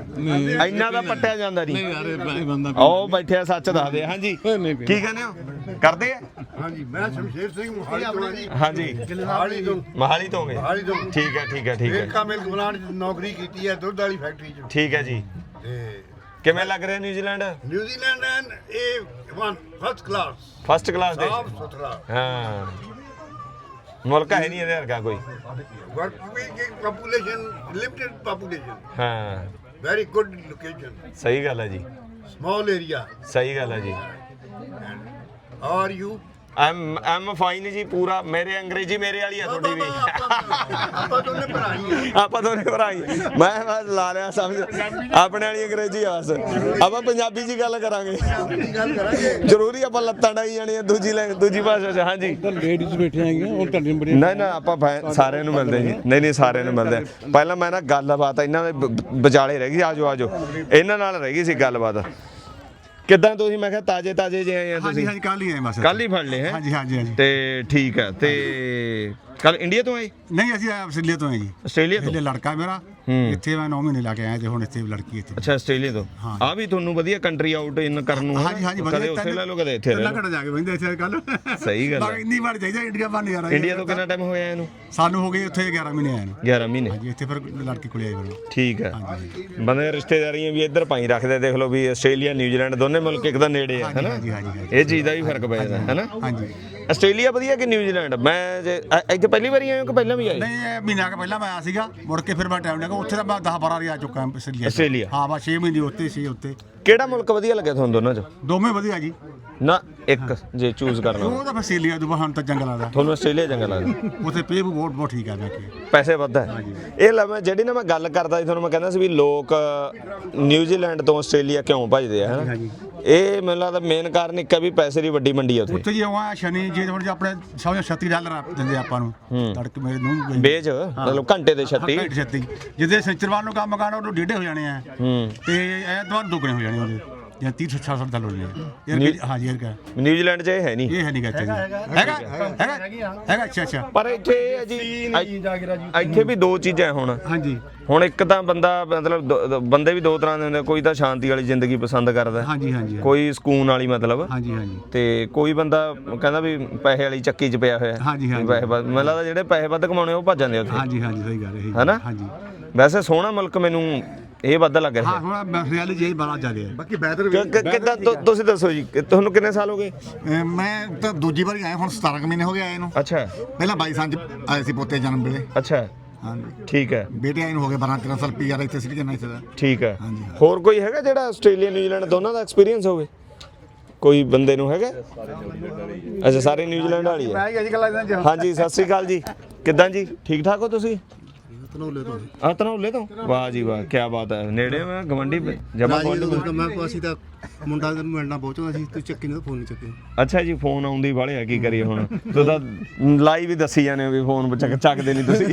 ਇੰਨਾ ਦਾ ਪੱਟਿਆ ਜਾਂਦਾ ਨਹੀਂ ਯਾਰ ਇਹ ਬੰਦਾ ਉਹ ਬੈਠੇ ਆ ਸੱਚ ਦੱਸਦੇ ਆ ਹਾਂਜੀ ਨਹੀਂ ਕੀ ਕਹਿੰਦੇ ਹੋ ਕਰਦੇ ਆ ਹਾਂਜੀ ਮੈਂ ਸ਼ਮਸ਼ੇਰ ਸਿੰਘ ਮੁਹਾਲੀ ਤੋਂ ਜੀ ਹਾਂਜੀ ਮੁਹਾਲੀ ਤੋਂ ਮਹਾਲੀ ਤੋਂ ਮੁਹਾਲੀ ਤੋਂ ਠੀਕ ਹੈ ਠੀਕ ਹੈ ਠੀਕ ਹੈ ਮਿਲਕ ਪਲਾਂਟ 'ਚ ਨੌਕਰੀ ਕੀਤੀ ਹੈ ਦੁੱਧ ਵਾਲੀ ਫੈਕਟਰੀ 'ਚ ਠੀਕ ਹੈ ਜੀ। ਤੇ ਕਿਵੇਂ ਲੱਗ ਰਿਹਾ New Zealand? New Zealand and ਇਹ one first class. First class ਦੇ। ਸਾਫ਼ ਸੁਥਰਾ। ਹਾਂ। ਮੁਲਕ ਹੈ ਨਹੀਂ ਇਹਦੇ ਵਰਗਾ ਕੋਈ। ਵਰਕਿੰਗ ਪੋਪੂਲੇਸ਼ਨ ਲਿਮਿਟਡ ਪੋਪੂਲੇਸ਼ਨ ਹਾਂ। ਵੈਰੀ ਗੁੱਡ ਲੋਕੇਸ਼ਨ ਸਹੀ ਗੱਲ ਹੈ ਜੀ। ਸਮਾਲ ਏਰੀਆ ਸਹੀ ਗੱਲ ਹੈ ਜੀ। Are you M M fine ਜੀ ਪੂਰਾ। ਮੇਰੇ ਅੰਗਰੇਜ਼ੀ ਮੇਰੇ ਵਾਲੀ ਆ ਤੁਹਾਡੀ ਵੀ। ਆਪਾਂ ਦੋਨੇ ਭਰਾਈ ਆਪਾਂ ਦੋਨੇ ਭਰਾਈ ਮੈਂ ਬਸ ਲਾ ਲਿਆ ਸਮਝ। ਆਪਣੇ ਵਾਲੀ ਅੰਗਰੇਜ਼ੀ ਆ ਬਸ। ਆਪਾਂ ਪੰਜਾਬੀ ਜੀ ਗੱਲ ਕਰਾਂਗੇ। ਗੱਲ ਕਰਾਂਗੇ। ਜ਼ਰੂਰੀ ਆਪਾਂ ਲੱਤਾਂ ਡਾਈ ਜਾਣੀਆਂ ਦੂਜੀ ਲੈ ਦੂਜੀ ਭਾਸ਼ਾ 'ਚ ਹਾਂਜੀ। ਲੇਡੀਜ਼ ਬੈਠੀਆਂ ਹੈਗੀਆਂ ਉਹ ਤੁਹਾਡੀਆਂ ਬੜੀਆਂ ਨਹੀਂ ਨਾ ਆਪਾਂ ਸਾਰਿਆਂ ਨੂੰ ਮਿਲਦੇ ਜੀ। ਨਹੀਂ ਨਹੀਂ ਸਾਰਿਆਂ ਨੂੰ ਮਿਲਦੇ ਪਹਿਲਾਂ ਮੈਂ ਨਾ ਗੱਲਬਾਤ ਇਹਨਾਂ ਦੇ ਵਿਚਾਲੇ ਰਹਿ ਗਈ। ਆਜੋ ਆਜੋ ਇਹਨਾਂ ਨਾਲ ਰਹਿ ਗਈ ਸੀ ਗੱਲਬਾਤ। ਕਿੱਦਾਂ ਤੁਸੀਂ? ਮੈਂ ਕਿਹਾ ਤਾਜੇ ਤਾਜੇ ਜੇ ਆਏ ਆ ਹਾਂਜੀ ਤੁਸੀਂ। ਹਾਂਜੀ ਕੱਲ ਹੀ ਆਏ ਬਸ ਕੱਲ ਹੀ ਫੜ ਲਏ ਹੈ। ਹਾਂਜੀ ਹਾਂਜੀ ਹਾਂਜੀ। ਤੇ ਠੀਕ ਹੈ ਤੇ ਕੱਲ ਇੰਡੀਆ ਤੋਂ ਆਏ? ਨਹੀਂ ਅਸੀਂ ਆਸਟ੍ਰੇਲੀਆ ਤੋਂ ਆਏ ਜੀ ਆਸਟ੍ਰੇਲੀਆ ਤੋਂ? ਇਹਲੇ ਲੜਕਾ ਮੇਰਾ ਇੱਥੇ ਮੈਂ 9 ਮਹੀਨੇ ਲਾ ਕੇ ਆਇਆ ਤੇ ਹੁਣ ਇੱਥੇ ਲੜਕੀ ਇੱਥੇ। ਅੱਛਾ ਆਸਟ੍ਰੇਲੀਆ ਤੋਂ? ਆ ਵੀ ਤੁਹਾਨੂੰ ਵਧੀਆ ਕੰਟਰੀ ਆਊਟ ਇਨ ਕਰਨ ਨੂੰ ਹਾਂਜੀ ਹਾਂਜੀ ਕਦੇ ਉੱਥੇ ਲੈ ਲਓ ਕਦੇ ਇੱਥੇ ਲੈ ਲਓ। ਘੜ ਜਾ ਕੇ ਬੰਦੇ ਇੱਥੇ ਕੱਲ ਸਹੀ ਗੱਲ ਹੈ ਇੰਨੀ ਵਾਰ ਚਾਹੀਦਾ ਇੰਡੀਆ ਬਣ ਯਾਰ ਇੰਡੀਆ ਤੋਂ ਕਿੰਨਾ ਟਾਈਮ ਹੋਇਆ ਇਹਨੂੰ? ਸਾਨੂੰ ਹੋ ਗਏ ਉੱਥੇ 11 ਮਹੀਨੇ ਆਏ ਨੂੰ। 11 ਮਹੀਨੇ? ਹਾਂਜੀ ਇੱਥੇ ਫਿਰ ਲੜਕੀ ਕੋਲੇ ਆਏ ਫਿਰ ਠੀਕ ਹੈ ਬੰਦੇ ਰਿਸ਼ਤੇਦਾਰੀਆਂ ਵੀ ਇੱਧਰ ਪਾਈ ਰੱਖਦੇ ਦੇਖ ਲਓ ਵੀ ਆਸਟ੍ਰੇਲੀਆ ਨਿਊਜ਼ੀਲੈਂਡ ਦੋਨੇ ਮੁਲਕ ਇੱਕ ਦਾ ਨੇੜੇ ਆ ਹੈਨਾ? ਹਾਂਜੀ ਹਾਂਜੀ ਹਾਂਜੀ। ਇਹ ਚੀਜ਼ ਦਾ ਵੀ ਫ਼ਰਕ ਪੈ ਜਾਂਦਾ ਹੈਨਾ? ਹਾਂਜੀ। ਆਸਟ੍ਰੇਲੀਆ ਵਧੀਆ ਕਿ ਨਿਊਜ਼ੀਲੈਂਡ? ਮੈਂ ਜੇ ਅ- ਇੱਥੇ ਪਹਿਲੀ ਵਾਰੀ ਹੋ ਕਿ ਪਹਿਲਾਂ ਵੀ ਆਏ? ਨਹੀਂ ਇਹ ਮਹੀਨਾ ਕੁ ਪਹਿਲਾਂ ਮੈਂ ਆਇਆ ਸੀਗਾ ਮੁੜ ਕੇ ਫਿਰ ਮੈਂ ਟਾਈਮ ਲੱਗਾ ਉੱਥੇ ਤਾਂ ਮੈਂ 10 12 ਵਾਰੀ ਆ ਚੁੱਕਾ ਹਾਂ ਆਸਟ੍ਰੇਲੀਆ। ਆਸਟ੍ਰੇਲੀਆ। ਹਾਂ ਬਸ 6 ਮਹੀਨੇ ਉੱਤੇ ਸੀ ਉੱਤੇ ਕਿਹੜਾ ਮੁਲਕ ਵਧੀਆ ਲੱਗਿਆ ਤੁਹਾਨੂੰ ਦੋਨਾਂ ਚੋਂ? ਦੋਵੇਂ ਵਧੀਆ ਜੀ। ਨਾ ਇੱਕ ਜੇ ਚੂਜ਼ ਕਰਨਾ। ਉਹ ਤਾਂ ਫਸੀਲੀਆ ਤੋਂ ਬਾਹਰ ਤਾਂ ਜੰਗਲਾਂ ਦਾ ਤੁਹਾਨੂੰ ਆਸਟ੍ਰੇਲੀਆ ਚੰਗਾ ਲੱਗਦਾ। ਉੱਥੇ ਪੇ ਵੀ ਬਹੁਤ ਬਹੁਤ ਠੀਕ ਆ ਮੈਂ ਕਿ ਪੈਸੇ ਵੱਧ ਹੈ। ਇਹ ਲੈ ਮੈਂ ਜਿਹੜੀ ਨਾ ਮੈਂ ਗੱਲ ਕਰਦਾ ਸੀ ਤੁਹਾਨੂੰ ਮੈਂ ਕਹਿੰਦਾ ਸੀ ਵੀ ਲੋਕ ਨਿਊਜ਼ੀਲੈਂਡ ਤੋਂ ਆਸਟ੍ਰੇਲੀਆ ਕਿਉਂ ਭਜਦੇ ਆ ਹਨਾ? ਇਹ ਮੈਨੂੰ ਲੱਗਦਾ ਮੇਨ ਕਾਰਨ ਇੱਕ ਹੈ ਵੀ ਪੈਸੇ ਦੀ ਵੱਡੀ ਮੰਡੀ ਆ ਉੱਥੇ। ਉੱਥੇ ਜੀ ਆਉਆ ਸ਼ਨੀ ਜੇ ਹੁਣ ਜੇ ਆਪਣੇ ਸਮਝੋ 36 ਡਾਲਰ ਆ ਦਿੰਦੇ ਆਪਾਂ ਨੂੰ। ਤੜਕ ਮੇਰੇ ਨੂੰ ਗਈ ਮਤਲਬ ਘੰਟੇ ਦੇ 36 ਘੱਟ 36 ਜਿੱਦੇ ਸੱਚਰਵਾਲ ਨੂੰ ਕੰਮ ਕਰਨਾ ਉਹਨੂੰ ਡੇਢੇ ਹੋ ਜਾਣੇ ਆ। ਤੇ ਐਤਵਾਰ ਦੁੱਗਣੇ ਹੋ ਜਾਣੇ ਉਹਦੇ। ਜਾਂ 30 600 ਦਾ ਨੇ ਇਹ ਹਾਂ ਜੀ ਇਹ ਕਾ ਨਿਊਜ਼ੀਲੈਂਡ 'ਚ ਇਹ ਹੈ ਨਹੀਂ। ਇਹ ਹੈ ਨਹੀਂ ਗਾ ਜੀ। ਹੈਗਾ ਹੈਗਾ। ਹੈਗਾ ਅੱਛਾ ਅੱਛਾ। ਪਰ ਇੱਥੇ ਇਹ ਹੈ ਜੀ ਇੱਥੇ- ਵੀ ਦੋ ਚੀਜ਼ਾਂ ਹੁਣ। ਹਾਂਜੀ। ਹੁਣ ਇੱਕ ਤਾਂ ਬੰਦਾ ਮਤਲਬ ਬੰਦੇ ਵੀ ਦੋ ਤਰ੍ਹਾਂ ਦੇ ਹੁੰਦੇ ਕੋਈ ਤਾਂ ਸ਼ਾਂਤੀ ਵਾਲੀ ਜ਼ਿੰਦਗੀ ਪਸੰਦ ਕਰਦਾ। ਹਾਂਜੀ ਹਾਂਜੀ। ਕੋਈ ਸਕੂਨ ਵਾਲੀ ਮਤਲਬ। ਹਾਂਜੀ ਹਾਂਜੀ। ਤੇ ਕੋਈ ਬੰਦਾ ਕਹਿੰਦਾ ਵੀ ਪੈਸੇ ਵਾਲੀ ਚੱਕੀ 'ਚ ਪਿਆ ਹੋਇਆ। ਹੈ। ਹਾਂਜੀ, ਹਾਂਜੀ। ਪੈਸੇ ਵੱਧ- ਮੈਨੂੰ ਲੱਗਦਾ ਜਿਹੜੇ ਪੈਸੇ ਵੱਧ ਕਮਾਉਣੇ ਉਹ ਭੱਜ ਜਾਂਦੇ ਉੱਥੇ। ਹਾਂਜੀ ਹਾਂਜੀ ਸਹੀ ਗੱਲ ਹੈ ਹੈਨਾ? ਹਾਂਜੀ। ਵੈਸੇ ਸੋਹਣਾ ਮੁਲਕ ਮੈਨੂੰ ਇਹ ਵੱਧ ਲੱਗ ਰਿਹਾ। ਹਾਂ ਹੁਣ ਰਿਆਲੀ ਜੇ ਬੜਾ ਜ਼ਿਆਦਾ ਹੈ ਬਾਕੀ ਵੈਦਰ ਕਿ- ਕਿ- ਕਿੱਦਾਂ ਤੁ- ਤੁਸੀਂ ਦੱਸੋ ਜੀ ਕਿ ਤੁਹਾਨੂੰ ਕਿੰਨੇ ਸਾਲ ਹੋ ਗਏ? ਮੈਂ ਤਾਂ ਦੂਜੀ ਵਾਰੀ ਆਇਆ ਹੁਣ 17 ਕੁ ਮਹੀਨੇ ਹੋ ਗਏ ਆਏ ਨੂੰ। ਅੱਛਾ। ਪਹਿਲਾਂ 22 ਸਾਲ ਚ ਆਏ ਸੀ ਪੋਤੇ ਜਨਮ ਵੇਲੇ। ਅੱਛਾ। ਹਾਂਜੀ। ਠੀਕ ਹੈ। ਬੇਟੇ ਆਏ ਨੂੰ ਹੋ ਗਏ 12 13 ਸਾਲ ਪੀਆਰ ਇੱਥੇ ਸਿਟੀਜ਼ਨ ਇੱਥੇ ਦਾ। ਠੀਕ ਹੈ। ਹਾਂਜੀ। ਹੋਰ ਕੋਈ ਹੈਗਾ ਜਿਹੜਾ ਆਸਟ੍ਰੇਲੀਆ ਨਿਊਜ਼ੀਲੈਂਡ ਦੋਨਾਂ ਦਾ ਐਕਸਪੀਰੀਅੰਸ ਹੋਵੇ? ਕੋਈ ਬੰਦੇ ਨੂੰ ਹੈਗਾ? ਅੱਛਾ ਸਾਰੇ ਨਿਊਜ਼ੀਲੈਂਡ ਵਾਲੀ ਹੈ। ਅੱਜ ਕੱਲ੍ਹ ਹਾਂਜੀ ਸਤਿ ਸ੍ਰੀ ਅਕਾਲ ਜੀ। ਕਿੱਦਾਂ ਜੀ? ਠੀਕ ਠਾਕ ਹੋ ਤੁਸੀਂ? ਆ ਤਨੌਲੇ ਤੋਂ? ਵਾਹ ਜੀ ਵਾਹ ਕੀ ਬਾਤ ਹੈ। ਨੇੜੇ ਮੈਂ ਗਵੰਡੀ ਜਮਾ ਗਵੰਡੀ ਮੈਂ ਅਸੀਂ ਤਾਂ ਮੁੰਡਾ ਨੂੰ ਮਿਲਣਾ ਪਹੁੰਚਦਾ ਸੀ ਤੂੰ ਚੱਕੀ ਨਹੀਂ ਫੋਨ ਨਹੀਂ ਅੱਛਾ ਜੀ ਫੋਨ ਆਉਂਦੀ ਵਾਲੇ ਆ ਕੀ ਕਰੀਏ ਹੁਣ? ਤੂੰ ਤਾਂ ਲਾਈਵ ਹੀ ਦੱਸੀ ਜਾਂਦੇ ਹੋ ਵੀ ਫੋਨ ਚੱਕ ਚੱਕਦੇ ਨਹੀਂ ਤੁਸੀਂ।